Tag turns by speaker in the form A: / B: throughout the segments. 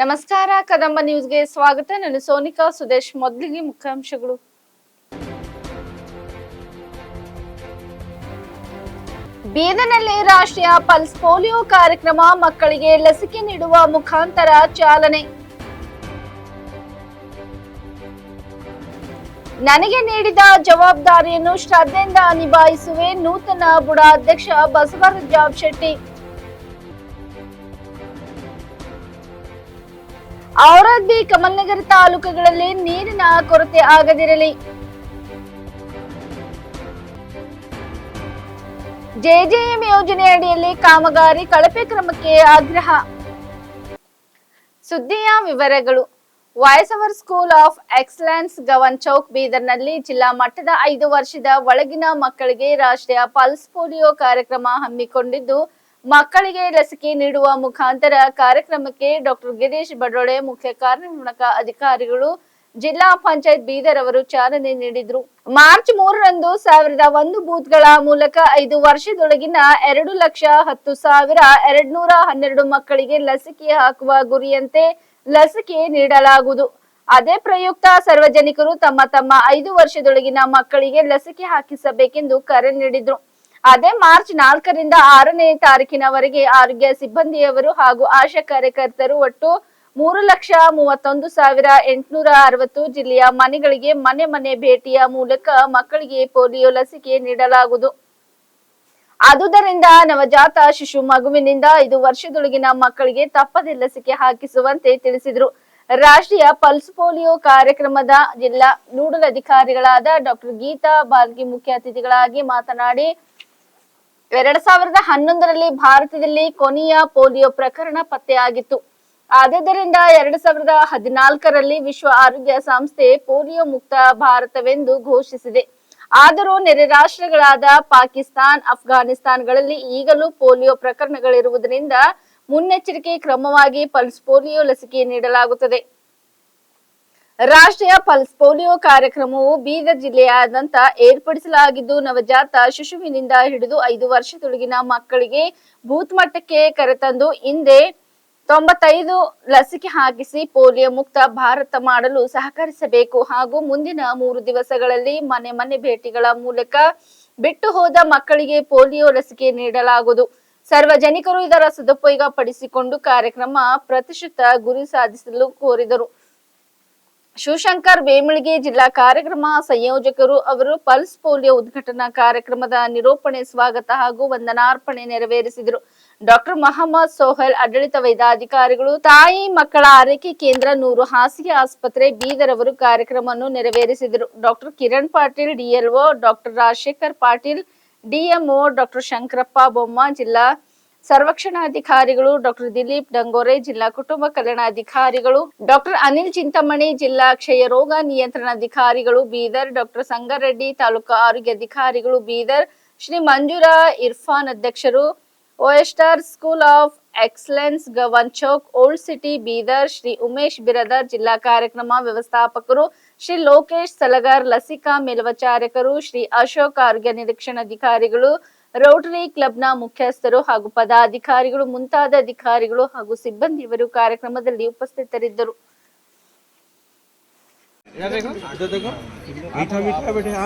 A: ನಮಸ್ಕಾರ, ಕದಂಬ ನ್ಯೂಸ್ಗೆ ಸ್ವಾಗತ. ನಾನು ಸೋನಿಕಾ, ಸುದೇಶ್ ಮೊದಲಿಗೆ ಮುಖ್ಯಾಂಶಗಳು. ಬೀದನಲ್ಲಿ ರಾಷ್ಟ್ರೀಯ ಪಲ್ಸ್ ಪೋಲಿಯೋ ಕಾರ್ಯಕ್ರಮ ಮಕ್ಕಳಿಗೆ ಲಸಿಕೆ ನೀಡುವ ಮುಖಾಂತರ ಚಾಲನೆ. ನನಗೆ ನೀಡಿದ ಜವಾಬ್ದಾರಿಯನ್ನು ಶ್ರದ್ಧೆಯಿಂದ ನಿಭಾಯಿಸುವೆ ನೂತನ ಬುಡ ಅಧ್ಯಕ್ಷ ಬಸವರಾಜ ಶೆಟ್ಟಿ. ಔರಾದ್ಬಿ ಕಮಲ್ನಗರ ತಾಲೂಕುಗಳಲ್ಲಿ ನೀರಿನ ಕೊರತೆ ಆಗದಿರಲಿ. ಜೆಜೆಎಂ ಯೋಜನೆ ಅಡಿಯಲ್ಲಿ ಕಾಮಗಾರಿ ಕಳಪೆ ಕ್ರಮಕ್ಕೆ ಆಗ್ರಹ. ಸುದ್ದಿಯ ವಿವರಗಳು. Voice school of excellence Gawan Chowk ಬೀದರ್ನಲ್ಲಿ ಜಿಲ್ಲಾ ಮಟ್ಟದ ಐದು ವರ್ಷದ ಒಳಗಿನ ಮಕ್ಕಳಿಗೆ ರಾಷ್ಟ್ರೀಯ ಪಲ್ಸ್ ಪೋಲಿಯೋ ಕಾರ್ಯಕ್ರಮ ಹಮ್ಮಿಕೊಂಡಿದ್ದು ಮಕ್ಕಳಿಗೆ ಲಸಿಕೆ ನೀಡುವ ಮುಖಾಂತರ ಕಾರ್ಯಕ್ರಮಕ್ಕೆ ಡಾಕ್ಟರ್ ಗಿರೀಶ್ ಬಡೋಳೆ ಮುಖ್ಯ ಕಾರ್ಯನಿರ್ವಾಹಕ ಅಧಿಕಾರಿಗಳು ಜಿಲ್ಲಾ ಪಂಚಾಯತ್ ಬೀದರ್ ಅವರು ಚಾಲನೆ ನೀಡಿದ್ರು. ಮಾರ್ಚ್ ಮೂರರಂದು ಸಾವಿರದ ಒಂದು ಬೂತ್ಗಳ ಮೂಲಕ ಐದು ವರ್ಷದೊಳಗಿನ ಎರಡು ಲಕ್ಷ ಹತ್ತು ಸಾವಿರ ಎರಡ್ ನೂರ ಹನ್ನೆರಡು ಮಕ್ಕಳಿಗೆ ಲಸಿಕೆ ಹಾಕುವ ಗುರಿಯಂತೆ ಲಸಿಕೆ ನೀಡಲಾಗುವುದು. ಅದೇ ಪ್ರಯುಕ್ತ ಸಾರ್ವಜನಿಕರು ತಮ್ಮ ತಮ್ಮ ಐದು ವರ್ಷದೊಳಗಿನ ಮಕ್ಕಳಿಗೆ ಲಸಿಕೆ ಹಾಕಿಸಬೇಕೆಂದು ಕರೆ ನೀಡಿದ್ರು. ಅದೇ ಮಾರ್ಚ್ ನಾಲ್ಕರಿಂದ ಆರನೇ ತಾರೀಕಿನವರೆಗೆ ಆರೋಗ್ಯ ಸಿಬ್ಬಂದಿಯವರು ಹಾಗೂ ಆಶಾ ಕಾರ್ಯಕರ್ತರು ಒಟ್ಟು ಮೂರು ಲಕ್ಷ ಮೂವತ್ತೊಂದು ಸಾವಿರ ಎಂಟುನೂರ ಅರವತ್ತು ಜಿಲ್ಲೆಯ ಮನೆಗಳಿಗೆ ಮನೆ ಮನೆ ಭೇಟಿಯ ಮೂಲಕ ಮಕ್ಕಳಿಗೆ ಪೋಲಿಯೋ ಲಸಿಕೆ ನೀಡಲಾಗುವುದು. ಆದುದರಿಂದ ನವಜಾತ ಶಿಶು ಮಗುವಿನಿಂದ ಐದು ವರ್ಷದೊಳಗಿನ ಮಕ್ಕಳಿಗೆ ತಪ್ಪದೆ ಲಸಿಕೆ ಹಾಕಿಸುವಂತೆ ತಿಳಿಸಿದರು. ರಾಷ್ಟ್ರೀಯ ಪಲ್ಸ್ ಪೋಲಿಯೋ ಕಾರ್ಯಕ್ರಮದ ಜಿಲ್ಲಾ ನೂಡಲ್ ಅಧಿಕಾರಿಗಳಾದ ಡಾಕ್ಟರ್ ಗೀತಾ ಬಾಲ್ಗಿ ಮುಖ್ಯ ಅತಿಥಿಗಳಾಗಿ ಮಾತನಾಡಿ ಎರಡ್ ಸಾವಿರದ ಹನ್ನೊಂದರಲ್ಲಿ ಭಾರತದಲ್ಲಿ ಕೊನೆಯ ಪೋಲಿಯೋ ಪ್ರಕರಣ ಪತ್ತೆಯಾಗಿತ್ತು. ಆದ್ದರಿಂದ ಎರಡ್ ಸಾವಿರದ ಹದಿನಾಲ್ಕರಲ್ಲಿ ವಿಶ್ವ ಆರೋಗ್ಯ ಸಂಸ್ಥೆ ಪೋಲಿಯೋ ಮುಕ್ತ ಭಾರತವೆಂದು ಘೋಷಿಸಿದೆ. ಆದರೂ ನೆರೆ ರಾಷ್ಟ್ರಗಳಾದ ಪಾಕಿಸ್ತಾನ್, ಅಫ್ಘಾನಿಸ್ತಾನ್ಗಳಲ್ಲಿ ಈಗಲೂ ಪೋಲಿಯೋ ಪ್ರಕರಣಗಳಿರುವುದರಿಂದ ಮುನ್ನೆಚ್ಚರಿಕೆ ಕ್ರಮವಾಗಿ ಪಲ್ಸ್ ಪೋಲಿಯೋ ಲಸಿಕೆ ನೀಡಲಾಗುತ್ತದೆ. ರಾಷ್ಟ್ರೀಯ ಪಲ್ಸ್ ಪೋಲಿಯೋ ಕಾರ್ಯಕ್ರಮವು ಬೀದರ್ ಜಿಲ್ಲೆಯಾದ್ಯಂತ ಏರ್ಪಡಿಸಲಾಗಿದ್ದು, ನವಜಾತ ಶಿಶುವಿನಿಂದ ಹಿಡಿದು ಐದು ವರ್ಷದೊಳಗಿನ ಮಕ್ಕಳಿಗೆ ಬೂತ್ ಮಟ್ಟಕ್ಕೆ ಕರೆತಂದು ಹಿಂದೆ ತೊಂಬತ್ತೈದು ಲಸಿಕೆ ಹಾಕಿಸಿ ಪೋಲಿಯೋ ಮುಕ್ತ ಭಾರತ ಮಾಡಲು ಸಹಕರಿಸಬೇಕು. ಹಾಗೂ ಮುಂದಿನ ಮೂರು ದಿವಸಗಳಲ್ಲಿ ಮನೆ ಮನೆ ಭೇಟಿಗಳ ಮೂಲಕ ಬಿಟ್ಟು ಹೋದ ಮಕ್ಕಳಿಗೆ ಪೋಲಿಯೋ ಲಸಿಕೆ ನೀಡಲಾಗುವುದು. ಸಾರ್ವಜನಿಕರು ಇದರ ಸದುಪಯೋಗ ಪಡಿಸಿಕೊಂಡು ಕಾರ್ಯಕ್ರಮ ಪ್ರತಿಶತ ಗುರಿ ಸಾಧಿಸಲು ಕೋರಿದರು. ಶಿವಶಂಕರ್ ಬೇಮಳಿಗೆ ಜಿಲ್ಲಾ ಕಾರ್ಯಕ್ರಮ ಸಂಯೋಜಕರು ಅವರು ಪಲ್ಸ್ ಪೋಲಿಯೋ ಉದ್ಘಾಟನಾ ಕಾರ್ಯಕ್ರಮದ ನಿರೂಪಣೆ ಸ್ವಾಗತ ಹಾಗೂ ವಂದನಾರ್ಪಣೆ ನೆರವೇರಿಸಿದರು. ಡಾಕ್ಟರ್ ಮಹಮ್ಮದ್ ಸೋಹಲ್ ಆಡಳಿತ ವೈದ್ಯಾಧಿಕಾರಿಗಳು, ತಾಯಿ ಮಕ್ಕಳ ಆರೈಕೆ ಕೇಂದ್ರ ನೂರು ಹಾಸಿಗೆ ಆಸ್ಪತ್ರೆ ಬೀದರ್ ಅವರು ಕಾರ್ಯಕ್ರಮವನ್ನು ನೆರವೇರಿಸಿದರು. Doctor Kiran Patil DLO doctor Rajashekar Patil DMO doctor Shankarappa Bomma ಜಿಲ್ಲಾ ಸರ್ವಕ್ಷಣಾಧಿಕಾರಿಗಳು ಡಾಕ್ಟರ್ ದಿಲೀಪ್ ಡಂಗೋರೆ, ಜಿಲ್ಲಾ ಕುಟುಂಬ ಕಲ್ಯಾಣಾಧಿಕಾರಿಗಳು, ಡಾಕ್ಟರ್ ಅನಿಲ್ ಚಿಂತಾಮಣಿ, ಜಿಲ್ಲಾ ಕ್ಷಯ ರೋಗ ನಿಯಂತ್ರಣಾಧಿಕಾರಿಗಳು ಬೀದರ್ ಡಾಕ್ಟರ್ ಸಂಗಾರೆಡ್ಡಿ, ತಾಲೂಕು ಆರೋಗ್ಯ ಅಧಿಕಾರಿಗಳು, ಬೀದರ್ ಶ್ರೀ ಮಂಜುರಾ ಇರ್ಫಾನ್ ಅಧ್ಯಕ್ಷರು ಓಎಸ್ಟಾರ್ school of excellence Gawan Chowk, old city, Bidar Shri Umesh Biradar ಜಿಲ್ಲಾ ಕಾರ್ಯಕ್ರಮ ವ್ಯವಸ್ಥಾಪಕರು, ಶ್ರೀ ಲೋಕೇಶ್ ಸಲಗಾರ್ ಲಸಿಕಾ ಮೇಲ್ವಚಾರಕರು, ಶ್ರೀ ಅಶೋಕ್ ಆರೋಗ್ಯ ನಿರೀಕ್ಷಣಾಧಿಕಾರಿಗಳು ರೋಟರಿ ಕ್ಲಬ್ನ ಮುಖ್ಯಸ್ಥರು ಹಾಗೂ ಪದಾಧಿಕಾರಿಗಳು ಮುಂತಾದ ಅಧಿಕಾರಿಗಳು ಹಾಗೂ ಸಿಬ್ಬಂದಿಯವರು ಕಾರ್ಯಕ್ರಮದಲ್ಲಿ ಉಪಸ್ಥಿತರಿದ್ದರು
B: इधर देखो इधर देखो मीठा मीठा बेटे हाँ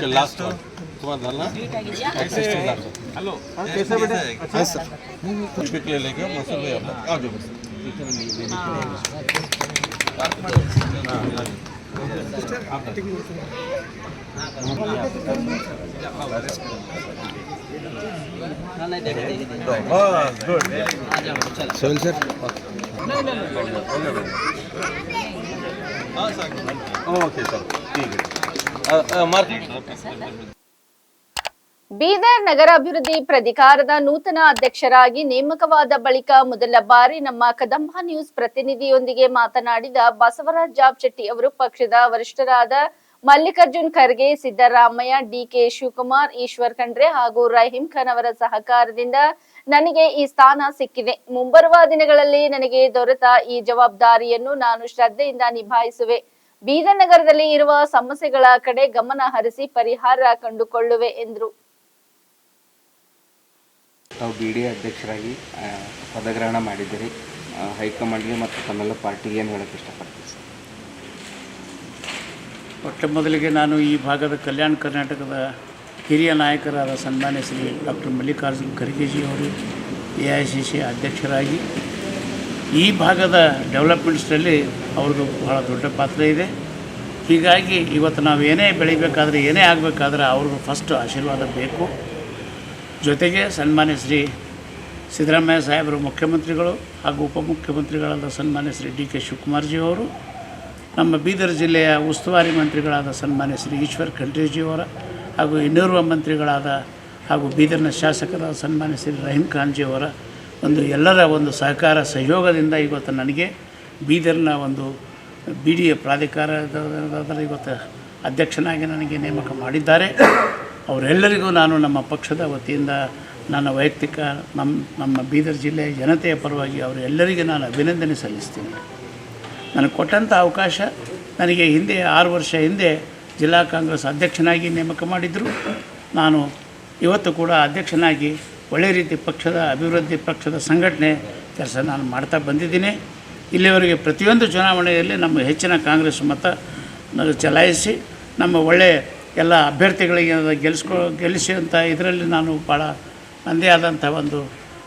B: ओके लास्ट तुम्हारा डालना हेलो। कैसे बेटा? हाँ, सर। कुछ भी क्लियर लेके मसल भाई आप आ जाओ सोहेल हाँ, सर। हाँ, ओके सर। ठीक है।
A: ಬೀದರ್ ನಗರಾಭಿವೃದ್ಧಿ ಪ್ರಾಧಿಕಾರದ ನೂತನ ಅಧ್ಯಕ್ಷರಾಗಿ ನೇಮಕವಾದ ಬಳಿಕ ಮೊದಲ ಬಾರಿ ನಮ್ಮ ಕದಂಬ ನ್ಯೂಸ್ ಪ್ರತಿನಿಧಿಯೊಂದಿಗೆ ಮಾತನಾಡಿದ ಬಸವರಾಜ್ ಜಾಬ್ ಶೆಟ್ಟಿ ಅವರು, ಪಕ್ಷದ ವರಿಷ್ಠರಾದ ಮಲ್ಲಿಕಾರ್ಜುನ್ ಖರ್ಗೆ, ಸಿದ್ದರಾಮಯ್ಯ, ಡಿಕೆ ಶಿವಕುಮಾರ್, ಈಶ್ವರ್ ಖಂಡ್ರೆ ಹಾಗೂ ರಹೀಂ ಖಾನ್ ಅವರ ಸಹಕಾರದಿಂದ ನನಗೆ ಈ ಸ್ಥಾನ ಸಿಕ್ಕಿದೆ. ಮುಂಬರುವ ದಿನಗಳಲ್ಲಿ ನನಗೆ ದೊರೆತ ಈ ಜವಾಬ್ದಾರಿಯನ್ನು ನಾನು ಶ್ರದ್ಧೆಯಿಂದ ನಿಭಾಯಿಸುವೆ. ಬೀದರ್ ನಗರದಲ್ಲಿ ಇರುವ ಸಮಸ್ಯೆಗಳ ಕಡೆ ಗಮನ ಹರಿಸಿ ಪರಿಹಾರ ಕಂಡುಕೊಳ್ಳುವೆ ಎಂದರು.
C: ತಾವು ಬಿ ಡಿ ಅಧ್ಯಕ್ಷರಾಗಿ ಪದಗ್ರಹಣ ಮಾಡಿದ್ದೀರಿ. ಹೈಕಮಾಂಡ್ಗೆ ಮತ್ತು ತಮ್ಮೆಲ್ಲ ಪಾರ್ಟಿಗೆ ಏನು ಹೇಳಕ್ಕೆ ಇಷ್ಟಪಡ್ತೀವಿ ಸರ್?
D: ಮೊಟ್ಟ ಮೊದಲಿಗೆ ನಾನು ಈ ಭಾಗದ ಕಲ್ಯಾಣ ಕರ್ನಾಟಕದ ಹಿರಿಯ ನಾಯಕರಾದ ಸನ್ಮಾನ್ಯ ಶ್ರೀ ಡಾಕ್ಟರ್ ಮಲ್ಲಿಕಾರ್ಜುನ್ ಖರ್ಗೆಜಿ ಅವರು ಎ ಐ ಸಿ ಸಿ ಅಧ್ಯಕ್ಷರಾಗಿ ಈ ಭಾಗದ ಡೆವಲಪ್ಮೆಂಟ್ಸ್ನಲ್ಲಿ ಅವ್ರದ್ದು ಬಹಳ ದೊಡ್ಡ ಪಾತ್ರ ಇದೆ. ಹೀಗಾಗಿ ಇವತ್ತು ನಾವು ಏನೇ ಬೆಳಿಬೇಕಾದ್ರೆ, ಏನೇ ಆಗಬೇಕಾದ್ರೆ ಅವ್ರಿಗೆ ಫಸ್ಟ್ ಆಶೀರ್ವಾದ ಬೇಕು. ಜೊತೆಗೆ ಸನ್ಮಾನ್ಯ ಶ್ರೀ ಸಿದ್ದರಾಮಯ್ಯ ಸಾಹೇಬರು ಮುಖ್ಯಮಂತ್ರಿಗಳು ಹಾಗೂ ಉಪಮುಖ್ಯಮಂತ್ರಿಗಳಾದ ಸನ್ಮಾನ್ಯ ಶ್ರೀ ಡಿ ಕೆ ಶಿವಕುಮಾರ್ಜಿ ಅವರು, ನಮ್ಮ ಬೀದರ್ ಜಿಲ್ಲೆಯ ಉಸ್ತುವಾರಿ ಮಂತ್ರಿಗಳಾದ ಸನ್ಮಾನ್ಯ ಶ್ರೀ ಈಶ್ವರ್ ಖಂಡ್ರೇಜಿಯವರ ಹಾಗೂ ಇನ್ನೋರ್ವ ಮಂತ್ರಿಗಳಾದ ಹಾಗೂ ಬೀದರ್ನ ಶಾಸಕರಾದ ಸನ್ಮಾನ್ಯ ಶ್ರೀ ರಹೀಂ ಖಾನ್ಜಿಯವರ ಒಂದು ಎಲ್ಲರ ಒಂದು ಸಹಕಾರ ಸಹಯೋಗದಿಂದ ಇವತ್ತು ನನಗೆ ಬೀದರ್ನ ಒಂದು ಬಿ ಡಿ ಎ ಪ್ರಾಧಿಕಾರದ ಇವತ್ತು ಅಧ್ಯಕ್ಷನಾಗಿ ನನಗೆ ನೇಮಕ ಮಾಡಿದ್ದಾರೆ. ಅವರೆಲ್ಲರಿಗೂ ನಾನು ನಮ್ಮ ಪಕ್ಷದ ವತಿಯಿಂದ ನನ್ನ ವೈಯಕ್ತಿಕ ನಮ್ಮ ನಮ್ಮ ಬೀದರ್ ಜಿಲ್ಲೆಯ ಜನತೆಯ ಪರವಾಗಿ ಅವರೆಲ್ಲರಿಗೆ ನಾನು ಅಭಿನಂದನೆ ಸಲ್ಲಿಸ್ತೀನಿ. ನನಗೆ ಕೊಟ್ಟಂಥ ಅವಕಾಶ ನನಗೆ ಹಿಂದೆ ಆರು ವರ್ಷ ಹಿಂದೆ ಜಿಲ್ಲಾ ಕಾಂಗ್ರೆಸ್ ಅಧ್ಯಕ್ಷನಾಗಿ ನೇಮಕ ಮಾಡಿದರು. ನಾನು ಇವತ್ತು ಕೂಡ ಅಧ್ಯಕ್ಷನಾಗಿ ಒಳ್ಳೆ ರೀತಿ ಪಕ್ಷದ, ಅಭಿವೃದ್ಧಿ ಪಕ್ಷದ ಸಂಘಟನೆ ಕೆಲಸ ನಾನು ಮಾಡ್ತಾ ಬಂದಿದ್ದೀನಿ. ಇಲ್ಲಿವರೆಗೆ ಪ್ರತಿಯೊಂದು ಚುನಾವಣೆಯಲ್ಲಿ ನಮ್ಮ ಹೆಚ್ಚಿನ ಕಾಂಗ್ರೆಸ್ ಮತ ಚಲಾಯಿಸಿ, ನಮ್ಮ ಒಳ್ಳೆಯ ಎಲ್ಲ ಅಭ್ಯರ್ಥಿಗಳಿಗೆ ಗೆಲ್ಲಿಸ್ಕೊ ಅಂತ ಇದರಲ್ಲಿ ನಾನು ಭಾಳ ನನ್ನದೇ ಆದಂಥ ಒಂದು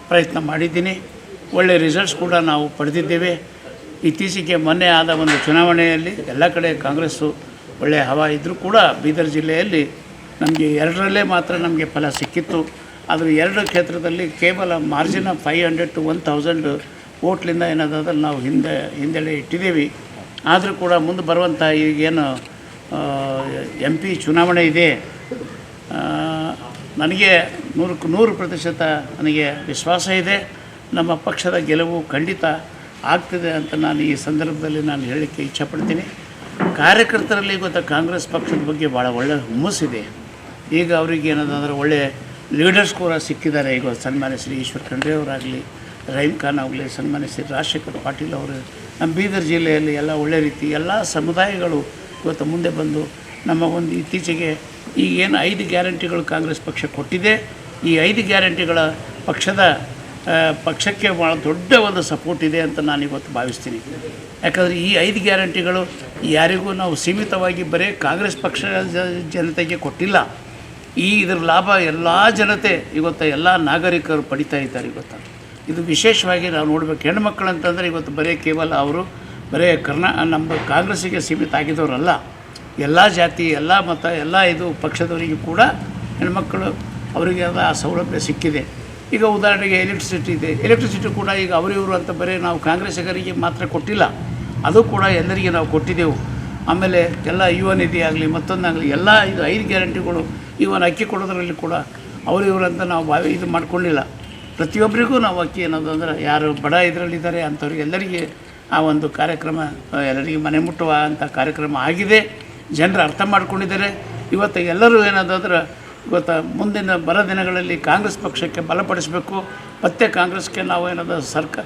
D: ಪ್ರಯತ್ನ ಮಾಡಿದ್ದೀನಿ. ಒಳ್ಳೆಯ ರಿಸಲ್ಟ್ಸ್ ಕೂಡ ನಾವು ಪಡೆದಿದ್ದೇವೆ. ಇತ್ತೀಚೆಗೆ ಮೊನ್ನೆ ಆದ ಒಂದು ಚುನಾವಣೆಯಲ್ಲಿ ಎಲ್ಲ ಕಡೆ ಕಾಂಗ್ರೆಸ್ಸು ಒಳ್ಳೆಯ ಹವಾ ಇದ್ದರೂ ಕೂಡ ಬೀದರ್ ಜಿಲ್ಲೆಯಲ್ಲಿ ನಮಗೆ ಎರಡರಲ್ಲೇ ಮಾತ್ರ ನಮಗೆ ಫಲ ಸಿಕ್ಕಿತ್ತು. ಆದರೆ ಎರಡು ಕ್ಷೇತ್ರದಲ್ಲಿ ಕೇವಲ margin five hundred to one thousand ಓಟ್ಲಿಂದ ಏನಾದ್ರೆ ನಾವು ಹಿಂದೆ ಹಿಂದೆಡೆ ಇಟ್ಟಿದ್ದೀವಿ. ಆದರೂ ಕೂಡ ಮುಂದೆ ಬರುವಂಥ ಈಗೇನು ಎಂ ಪಿ ಚುನಾವಣೆ ಇದೆ. ನನಗೆ ನೂರಕ್ಕೆ ನೂರು ಪ್ರತಿಶತ ನನಗೆ ವಿಶ್ವಾಸ ಇದೆ. ನಮ್ಮ ಪಕ್ಷದ ಗೆಲುವು ಖಂಡಿತ ಆಗ್ತದೆ ಅಂತ ನಾನು ಈ ಸಂದರ್ಭದಲ್ಲಿ ನಾನು ಹೇಳಲಿಕ್ಕೆ ಇಚ್ಛಪಡ್ತೀನಿ. ಕಾರ್ಯಕರ್ತರಲ್ಲಿ ಗೊತ್ತಾ ಕಾಂಗ್ರೆಸ್ ಪಕ್ಷದ ಬಗ್ಗೆ ಭಾಳ ಒಳ್ಳೆಯ ಹುಮ್ಮಸ್ಸಿದೆ. ಈಗ ಅವರಿಗೆ ಏನದಂದ್ರೆ ಒಳ್ಳೆ ಲೀಡರ್ಸ್ ಕೂಡ ಸಿಕ್ಕಿದ್ದಾರೆ. ಈಗ ಸನ್ಮಾನ್ಯ ಶ್ರೀ ಈಶ್ವರ್ ಖಂಡ್ರೆ ಅವರಾಗಲಿ ರಹೀಮ್ ಖಾನ್ ಆಗಲಿ, ಸನ್ಮಾನ್ಯ ಶ್ರೀ ರಾಜಶೇಖರ್ ಪಾಟೀಲ್ ಅವರು, ನಮ್ಮ ಬೀದರ್ ಜಿಲ್ಲೆಯಲ್ಲಿ ಎಲ್ಲ ಒಳ್ಳೆ ರೀತಿ ಎಲ್ಲ ಸಮುದಾಯಗಳು ಇವತ್ತು ಮುಂದೆ ಬಂದು ನಮ್ಮ ಒಂದು ಇತ್ತೀಚೆಗೆ ಈಗೇನು ಐದು ಗ್ಯಾರಂಟಿಗಳು ಕಾಂಗ್ರೆಸ್ ಪಕ್ಷ ಕೊಟ್ಟಿದೆ. ಈ ಐದು ಗ್ಯಾರಂಟಿಗಳ ಪಕ್ಷದ ಪಕ್ಷಕ್ಕೆ ಭಾಳ ದೊಡ್ಡ ಒಂದು ಸಪೋರ್ಟ್ ಇದೆ ಅಂತ ನಾನು ಇವತ್ತು ಭಾವಿಸ್ತೀನಿ. ಯಾಕಂದರೆ ಈ ಐದು ಗ್ಯಾರಂಟಿಗಳು ಯಾರಿಗೂ ನಾವು ಸೀಮಿತವಾಗಿ ಬರೀ ಕಾಂಗ್ರೆಸ್ ಪಕ್ಷ ಜನತೆಗೆ ಕೊಟ್ಟಿಲ್ಲ. ಈ ಇದರ ಲಾಭ ಎಲ್ಲ ಜನತೆ, ಇವತ್ತು ಎಲ್ಲ ನಾಗರಿಕರು ಪಡಿತಾ ಇದ್ದಾರೆ ಇವತ್ತು. ಇದು ವಿಶೇಷವಾಗಿ ನಾವು ನೋಡ್ಬೇಕು. ಹೆಣ್ಮಕ್ಳು ಅಂತಂದರೆ ಇವತ್ತು ಬರೀ ಕೇವಲ ಅವರು, ಬರೀ ಕರ್ನಾ ನಮ್ಮ ಕಾಂಗ್ರೆಸ್ಸಿಗೆ ಸೀಮಿತ ಆಗಿದವರಲ್ಲ. ಎಲ್ಲ ಜಾತಿ, ಎಲ್ಲ ಮತ, ಎಲ್ಲ ಇದು ಪಕ್ಷದವರಿಗೂ ಕೂಡ ಹೆಣ್ಮಕ್ಕಳು ಅವರಿಗೆ ಆ ಸೌಲಭ್ಯ ಸಿಕ್ಕಿದೆ. ಈಗ ಉದಾಹರಣೆಗೆ ಎಲೆಕ್ಟ್ರಿಸಿಟಿ ಇದೆ. ಎಲೆಕ್ಟ್ರಿಸಿಟಿ ಕೂಡ ಈಗ ಅವರಿವರು ಅಂತ ಬರೀ ನಾವು ಕಾಂಗ್ರೆಸ್ಸಿಗರಿಗೆ ಮಾತ್ರ ಕೊಟ್ಟಿಲ್ಲ. ಅದು ಕೂಡ ಎಲ್ಲರಿಗೆ ನಾವು ಕೊಟ್ಟಿದ್ದೆವು ಆಮೇಲೆ ಎಲ್ಲ ಯುವ ನಿಧಿ ಆಗಲಿ, ಮತ್ತೊಂದಾಗಲಿ, ಎಲ್ಲ ಇದು ಐದು ಗ್ಯಾರಂಟಿಗಳು ಇವನ್ ಅಕ್ಕಿ ಕೊಡೋದ್ರಲ್ಲಿ ಕೂಡ ಅವರು ಇವರು ಅಂತ ನಾವು ಭಾವಿ ಇದು ಮಾಡ್ಕೊಳ್ಳಿಲ್ಲ. ಪ್ರತಿಯೊಬ್ಬರಿಗೂ ನಾವು ಅಕ್ಕಿ ಅನ್ನೋದು ಅಂದ್ರೆ ಯಾರು ಬಡ ಇದರಲ್ಲಿದ್ದಾರೆ ಅಂಥವ್ರಿಗೆಲ್ಲರಿಗೆ ಆ ಒಂದು ಕಾರ್ಯಕ್ರಮ ಎಲ್ಲರಿಗೆ ಮನೆ ಮುಟ್ಟುವ ಅಂಥ ಕಾರ್ಯಕ್ರಮ ಆಗಿದೆ. ಜನರು ಅರ್ಥ ಮಾಡ್ಕೊಂಡಿದ್ದಾರೆ. ಇವತ್ತು ಎಲ್ಲರೂ ಏನಂತಂದ್ರೆ ಇವತ್ತು ಮುಂದಿನ ಬರ ದಿನಗಳಲ್ಲಿ ಕಾಂಗ್ರೆಸ್ ಪಕ್ಷಕ್ಕೆ ಬಲಪಡಿಸಬೇಕು. ಮತ್ತೆ ಕಾಂಗ್ರೆಸ್ಗೆ ನಾವು ಏನಾದರೂ ಸರ್ಕಾರ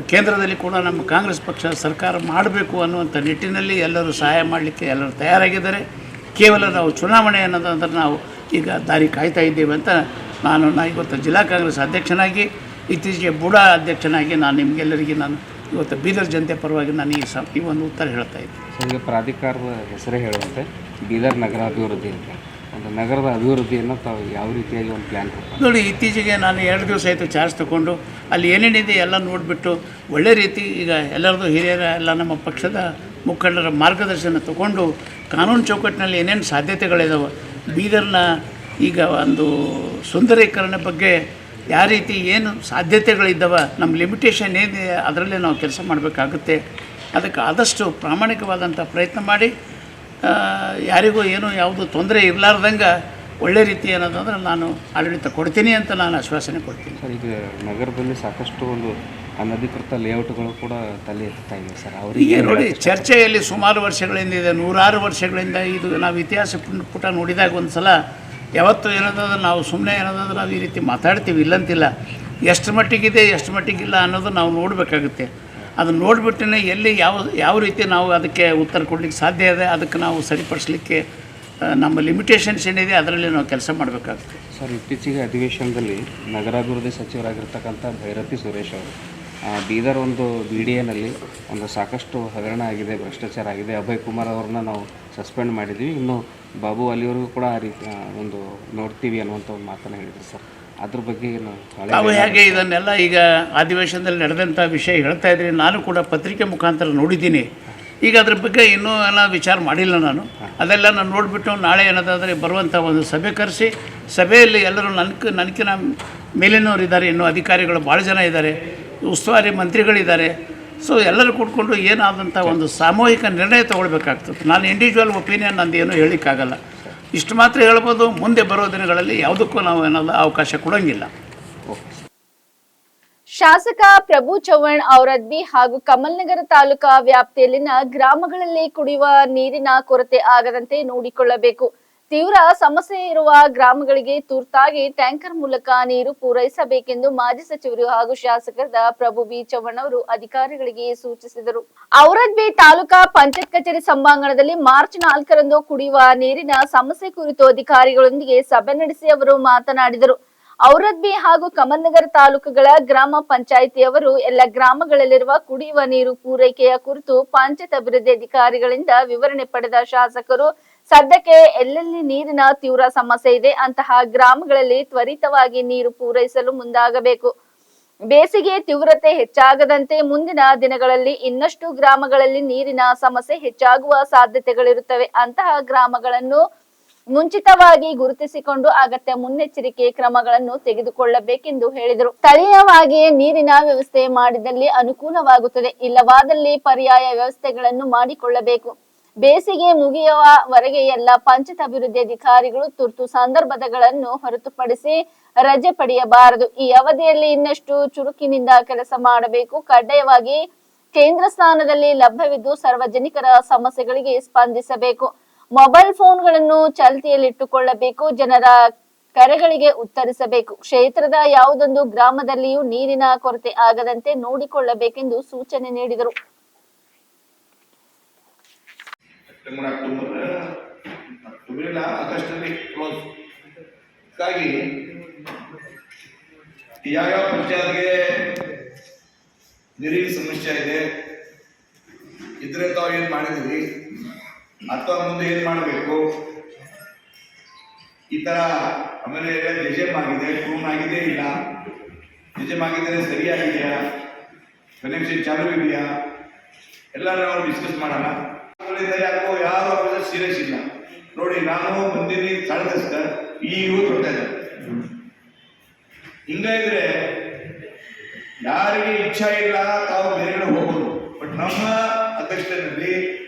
D: ಕೇಂದ್ರದಲ್ಲಿ ಕೂಡ ನಮ್ಮ ಕಾಂಗ್ರೆಸ್ ಪಕ್ಷ ಸರ್ಕಾರ ಮಾಡಬೇಕು ಅನ್ನುವಂಥ ನಿಟ್ಟಿನಲ್ಲಿ ಎಲ್ಲರೂ ಸಹಾಯ ಮಾಡಲಿಕ್ಕೆ ಎಲ್ಲರೂ ತಯಾರಾಗಿದ್ದಾರೆ. ಕೇವಲ ನಾವು ಚುನಾವಣೆ ಅನ್ನೋದಂದ್ರೆ ನಾವು ಈಗ ದಾರಿ ಕಾಯ್ತಾ ಇದ್ದೇವೆ ಅಂತ ನಾನು ನಾ ಇವತ್ತು ಜಿಲ್ಲಾ ಕಾಂಗ್ರೆಸ್ ಅಧ್ಯಕ್ಷನಾಗಿ ಇತ್ತೀಚೆಗೆ ಬುಡಾ ಅಧ್ಯಕ್ಷನಾಗಿ ನಾನು ನಿಮಗೆಲ್ಲರಿಗೆ ನಾನು ಇವತ್ತು ಬೀದರ್ ಜನತೆ ಪರವಾಗಿ ನಾನು ಈ ಸ ಈ ಒಂದು ಉತ್ತರ ಹೇಳ್ತಾ ಇದ್ದೀನಿ.
C: ಈಗ ಪ್ರಾಧಿಕಾರದ ಹೆಸರೇ ಹೇಳುವಂತೆ ಬೀದರ್ ನಗರ ಅಭಿವೃದ್ಧಿ ಅಂತ. ಒಂದು ನಗರದ ಅಭಿವೃದ್ಧಿಯನ್ನು ತಾವು ಯಾವ ರೀತಿಯಾಗಿ ಒಂದು ಪ್ಲ್ಯಾನ್
D: ನೋಡಿ ಇತ್ತೀಚೆಗೆ ನಾನು ಎರಡು ದಿವಸ ಆಯಿತು ಚಾರ್ಜ್ ತಗೊಂಡು ಅಲ್ಲಿ ಏನೇನಿದೆ ಎಲ್ಲ ನೋಡಿಬಿಟ್ಟು ಒಳ್ಳೆ ರೀತಿ ಈಗ ಎಲ್ಲರದು ಹಿರಿಯರ ಎಲ್ಲ ನಮ್ಮ ಪಕ್ಷದ ಮುಖಂಡರ ಮಾರ್ಗದರ್ಶನ ತಗೊಂಡು ಕಾನೂನು ಚೌಕಟ್ಟಿನಲ್ಲಿ ಏನೇನು ಸಾಧ್ಯತೆಗಳಿದಾವೆ, ಬೀದರ್ನ ಈಗ ಒಂದು ಸುಂದರೀಕರಣ ಬಗ್ಗೆ ಯಾವ ರೀತಿ ಏನು ಸಾಧ್ಯತೆಗಳಿದ್ದಾವೆ, ನಮ್ಮ ಲಿಮಿಟೇಷನ್ ಏನಿದೆ ಅದರಲ್ಲೇ ನಾವು ಕೆಲಸ ಮಾಡಬೇಕಾಗುತ್ತೆ. ಅದಕ್ಕೆ ಆದಷ್ಟು ಪ್ರಾಮಾಣಿಕವಾದಂಥ ಪ್ರಯತ್ನ ಮಾಡಿ ಯಾರಿಗೂ ಏನೂ ಯಾವುದು ತೊಂದರೆ ಇರಲಾರ್ದಂಗೆ ಒಳ್ಳೆ ರೀತಿ ಅನ್ನೋದಂದ್ರೆ ನಾನು ಆಡಳಿತ ಕೊಡ್ತೀನಿ ಅಂತ ನಾನು ಆಶ್ವಾಸನೆ ಕೊಡ್ತೀನಿ.
C: ಸರ್ ಈಗ ನಗರದಲ್ಲಿ ಸಾಕಷ್ಟು ಒಂದು ಅನಧಿಕೃತ ಲೇಔಟ್ಗಳು ಕೂಡ ತಲೆ ಎತ್ತಾ ಇದೆ ಸರ್. ಅವರಿಗೆ
D: ನೋಡಿ ಚರ್ಚೆಯಲ್ಲಿ ಸುಮಾರು ವರ್ಷಗಳಿಂದ ಇದೆ ನೂರಾರು ವರ್ಷಗಳಿಂದ ಇದು ನಾವು ಇತಿಹಾಸ ಪುಟ- ಪುಟ ನೋಡಿದಾಗ ಒಂದು ಸಲ ಯಾವತ್ತು ಏನದಂದ್ರೆ ನಾವು ಸುಮ್ಮನೆ ಏನದಂದ್ರೆ ನಾವು ಈ ರೀತಿ ಮಾತಾಡ್ತೀವಿ ಇಲ್ಲಂತಿಲ್ಲ. ಎಷ್ಟು ಮಟ್ಟಿಗಿದೆ ಎಷ್ಟು ಮಟ್ಟಿಗಿಲ್ಲ ಅನ್ನೋದು ನಾವು ನೋಡಬೇಕಾಗುತ್ತೆ. ಅದನ್ನು ನೋಡಿಬಿಟ್ಟೇ ಎಲ್ಲಿ ಯಾವ ಯಾವ ರೀತಿ ನಾವು ಅದಕ್ಕೆ ಉತ್ತರ ಕೊಡಲಿಕ್ಕೆ ಸಾಧ್ಯ ಇದೆ ಅದಕ್ಕೆ ನಾವು ಸರಿಪಡಿಸ್ಲಿಕ್ಕೆ ನಮ್ಮ ಲಿಮಿಟೇಷನ್ಸ್ ಏನಿದೆ ಅದರಲ್ಲಿ ನಾವು ಕೆಲಸ ಮಾಡಬೇಕಾಗುತ್ತೆ.
C: ಸರ್ ಇತ್ತೀಚೆಗೆ ಅಧಿವೇಶನದಲ್ಲಿ ನಗರಾಭಿವೃದ್ಧಿ ಸಚಿವರಾಗಿರ್ತಕ್ಕಂಥ ಭೈರತಿ ಸುರೇಶ್ ಅವರು ಬೀದರ್ ಒಂದು ಬಿ ಡಿ ಎನಲ್ಲಿ ಒಂದು ಸಾಕಷ್ಟು ಹಗರಣ ಆಗಿದೆ ಭ್ರಷ್ಟಾಚಾರ ಆಗಿದೆ. ಅಭಯ್ ಕುಮಾರ್ ಅವ್ರನ್ನ ನಾವು ಸಸ್ಪೆಂಡ್ ಮಾಡಿದ್ವಿ ಇನ್ನು ಬಾಬು ಅಲಿಯವ್ರಿಗೂ ಕೂಡ ಆ ರೀತಿ ಒಂದು ನೋಡ್ತೀವಿ ಅನ್ನುವಂಥ ಒಂದು ಮಾತನ್ನು ಹೇಳಿದ್ರು ಸರ್. ಅದ್ರ ಬಗ್ಗೆ
D: ನಾವು ಹೇಗೆ ಇದನ್ನೆಲ್ಲ ಈಗ ಅಧಿವೇಶನದಲ್ಲಿ ನಡೆದಂಥ ವಿಷಯ ಹೇಳ್ತಾ ಇದ್ರಿ. ನಾನು ಕೂಡ ಪತ್ರಿಕೆ ಮುಖಾಂತರ ನೋಡಿದ್ದೀನಿ. ಈಗ ಅದ್ರ ಬಗ್ಗೆ ಇನ್ನೂ ಎಲ್ಲ ವಿಚಾರ ಮಾಡಿಲ್ಲ ನಾನು. ಅದೆಲ್ಲ ನಾನು ನೋಡಿಬಿಟ್ಟು ನಾಳೆ ಏನದಾದರೆ ಬರುವಂಥ ಒಂದು ಸಭೆ ಕರೆಸಿ, ಸಭೆಯಲ್ಲಿ ಎಲ್ಲರೂ ನನ್ಕ, ನನಕಿನ ಮೇಲಿನವರು ಇದ್ದಾರೆ ಇನ್ನೂ ಅಧಿಕಾರಿಗಳು ಭಾಳ ಜನ ಇದ್ದಾರೆ, ಉಸ್ತುವಾರಿ ಮಂತ್ರಿಗಳಿದ್ದಾರೆ. ಸೊ ಎಲ್ಲರೂ ಕೂತ್ಕೊಂಡು ಏನಾದಂಥ ಒಂದು ಸಾಮೂಹಿಕ ನಿರ್ಣಯ ತೊಗೊಳ್ಬೇಕಾಗ್ತದೆ. ನಾನು ಇಂಡಿವಿಜುವಲ್ ಒಪಿನಿಯನ್ ನಂದು ಏನೂ ಹೇಳಲಿಕ್ಕಾಗಲ್ಲ. ಇಷ್ಟು ಮಾತ್ರ ಹೇಳ್ಬೋದು, ಮುಂದೆ ಬರೋ ದಿನಗಳಲ್ಲಿ ಯಾವುದಕ್ಕೂ ನಾವು ಏನಲ್ಲ ಅವಕಾಶ ಕೊಡೋಂಗಿಲ್ಲ.
A: ಶಾಸಕ ಪ್ರಭು ಚವ್ಹಾಣ್ ಔರದ್ಬಿ ಹಾಗೂ ಕಮಲ್ನಗರ ತಾಲೂಕಾ ವ್ಯಾಪ್ತಿಯಲ್ಲಿನ ಗ್ರಾಮಗಳಲ್ಲಿ ಕುಡಿಯುವ ನೀರಿನ ಕೊರತೆ ಆಗದಂತೆ ನೋಡಿಕೊಳ್ಳಬೇಕು. ತೀವ್ರ ಸಮಸ್ಯೆ ಇರುವ ಗ್ರಾಮಗಳಿಗೆ ತುರ್ತಾಗಿ ಟ್ಯಾಂಕರ್ ಮೂಲಕ ನೀರು ಪೂರೈಸಬೇಕೆಂದು ಮಾಜಿ ಸಚಿವರು ಹಾಗೂ ಶಾಸಕರಾದ ಪ್ರಭು ಬಿ ಚವ್ಹಾಣ್ ಅವರು ಅಧಿಕಾರಿಗಳಿಗೆ ಸೂಚಿಸಿದರು. ಔರದ್ಬಿ ತಾಲೂಕಾ ಪಂಚಾಯತ್ ಕಚೇರಿ ಸಭಾಂಗಣದಲ್ಲಿ ಮಾರ್ಚ್ ನಾಲ್ಕರಂದು ಕುಡಿಯುವ ನೀರಿನ ಸಮಸ್ಯೆ ಕುರಿತು ಅಧಿಕಾರಿಗಳೊಂದಿಗೆ ಸಭೆ ನಡೆಸಿ ಅವರು ಮಾತನಾಡಿದರು. ಔರದ್ಬಿ ಹಾಗೂ ಕಮಲ್ನಗರ ತಾಲೂಕುಗಳ ಗ್ರಾಮ ಪಂಚಾಯಿತಿಯವರು ಎಲ್ಲ ಗ್ರಾಮಗಳಲ್ಲಿರುವ ಕುಡಿಯುವ ನೀರು ಪೂರೈಕೆಯ ಕುರಿತು ಪಂಚಾಯತ್ ಅಭಿವೃದ್ಧಿ ಅಧಿಕಾರಿಗಳಿಂದ ವಿವರಣೆ ಪಡೆದ ಶಾಸಕರು, ಸದ್ಯಕ್ಕೆ ಎಲ್ಲೆಲ್ಲಿ ನೀರಿನ ತೀವ್ರ ಸಮಸ್ಯೆ ಇದೆ, ಅಂತಹ ಗ್ರಾಮಗಳಲ್ಲಿ ತ್ವರಿತವಾಗಿ ನೀರು ಪೂರೈಸಲು ಮುಂದಾಗಬೇಕು. ಬೇಸಿಗೆ ತೀವ್ರತೆ ಹೆಚ್ಚಾಗದಂತೆ ಮುಂದಿನ ದಿನಗಳಲ್ಲಿ ಇನ್ನಷ್ಟು ಗ್ರಾಮಗಳಲ್ಲಿ ನೀರಿನ ಸಮಸ್ಯೆ ಹೆಚ್ಚಾಗುವ ಸಾಧ್ಯತೆಗಳಿರುತ್ತವೆ. ಅಂತಹ ಗ್ರಾಮಗಳನ್ನು ಮುಂಚಿತವಾಗಿ ಗುರುತಿಸಿಕೊಂಡು ಅಗತ್ಯ ಮುನ್ನೆಚ್ಚರಿಕೆ ಕ್ರಮಗಳನ್ನು ತೆಗೆದುಕೊಳ್ಳಬೇಕೆಂದು ಹೇಳಿದರು. ಸ್ಥಳೀಯವಾಗಿಯೇ ನೀರಿನ ವ್ಯವಸ್ಥೆ ಮಾಡಿದಲ್ಲಿ ಅನುಕೂಲವಾಗುತ್ತದೆ. ಇಲ್ಲವಾದಲ್ಲಿ ಪರ್ಯಾಯ ವ್ಯವಸ್ಥೆಗಳನ್ನು ಮಾಡಿಕೊಳ್ಳಬೇಕು. ಬೇಸಿಗೆ ಮುಗಿಯುವವರೆಗೆ ಎಲ್ಲ ಪಂಚಾಯತ್ ಅಭಿವೃದ್ಧಿ ಅಧಿಕಾರಿಗಳು ತುರ್ತು ಸಂದರ್ಭಗಳನ್ನು ಹೊರತುಪಡಿಸಿ ರಜೆ ಪಡೆಯಬಾರದು. ಈ ಅವಧಿಯಲ್ಲಿ ಇನ್ನಷ್ಟು ಚುರುಕಿನಿಂದ ಕೆಲಸ ಮಾಡಬೇಕು. ಕಡ್ಡಾಯವಾಗಿ ಕೇಂದ್ರ ಸ್ಥಾನದಲ್ಲಿ ಲಭ್ಯವಿದ್ದು ಸಾರ್ವಜನಿಕರ ಸಮಸ್ಯೆಗಳಿಗೆ ಸ್ಪಂದಿಸಬೇಕು. ಮೊಬೈಲ್ ಫೋನ್ಗಳನ್ನು ಚಾಲ್ತಿಯಲ್ಲಿಟ್ಟುಕೊಳ್ಳಬೇಕು, ಜನರ ಕರೆಗಳಿಗೆ ಉತ್ತರಿಸಬೇಕು. ಕ್ಷೇತ್ರದ ಯಾವುದೊಂದು ಗ್ರಾಮದಲ್ಲಿಯೂ ನೀರಿನ ಕೊರತೆ ಆಗದಂತೆ ನೋಡಿಕೊಳ್ಳಬೇಕೆಂದು ಸೂಚನೆ ನೀಡಿದರು.
E: ನೀರಿನ ಸಮಸ್ಯೆ ಇದೆ, ಇದ್ರೆ ತಾವು ಏನು ಮಾಡಿದ್ವಿ ಅಥವಾ ಮುಂದೆ ಏನು ಮಾಡಬೇಕು? ಈ ತರ ಆಮೇಲೆ ಡಿಜೆಮ್ ಆಗಿದೆ, ಪ್ರೂನ್ ಆಗಿದೆ ಇಲ್ಲ. ಜೆಜೆಮ್ ಆಗಿದ್ದರೆ ಸರಿಯಾಗಿದೆಯಾ? ಕನೆಕ್ಷನ್ ಚಾಲು ಇದೆಯಾ? ಎಲ್ಲ ನಾವು ಡಿಸ್ಕಸ್ ಮಾಡೋಣ. ಯಾಕೋ ಯಾರು ಸೀರಿಯಸ್ ಇಲ್ಲ. ನೋಡಿ, ನಾನು ಬಂದಿನಿ ಕಳೆದ ಈ ಇವು ದೊಡ್ಡ ಹಿಂಗ ಇದ್ರೆ ಯಾರಿಗೆ ಇಚ್ಛಾ ಇಲ್ಲ, ತಾವು ಬೇರೆ ಹೋಗೋದು. ಬಟ್ ನಮ್ಮ ಅಧ್ಯಕ್ಷತೆಯಲ್ಲಿ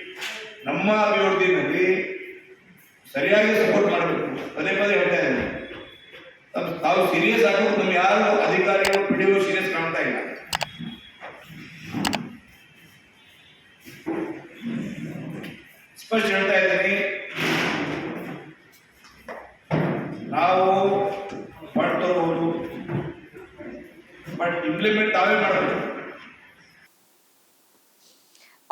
E: ನಮ್ಮ ಅಭಿವೃದ್ಧಿನಲ್ಲಿ ಸರಿಯಾಗಿ ಸಪೋರ್ಟ್ ಮಾಡಬೇಕು. ಪದೇ ಪದೇ ಹೇಳ್ತಾ ಇದ್ದೀನಿ. ತಾವು- ಸೀರಿಯಸ್ ಆಗಬೇಕು ನಮ್ಮ ಯಾರು ಅಧಿಕಾರಿಗಳು ಪಿಡಿಒ ಸೀರಿಯಸ್ ಕಾಣ್ತಾ ಇಲ್ಲ. ಸ್ಪಷ್ಟ ಹೇಳ್ತಾ ಇದ್ದೀನಿ. ನಾವು ಮಾಡ್ತಿರ್ಬೋದು ಬಟ್ ಇಂಪ್ಲಿಮೆಂಟ್ ತಾವೇ ಮಾಡಬೇಕು.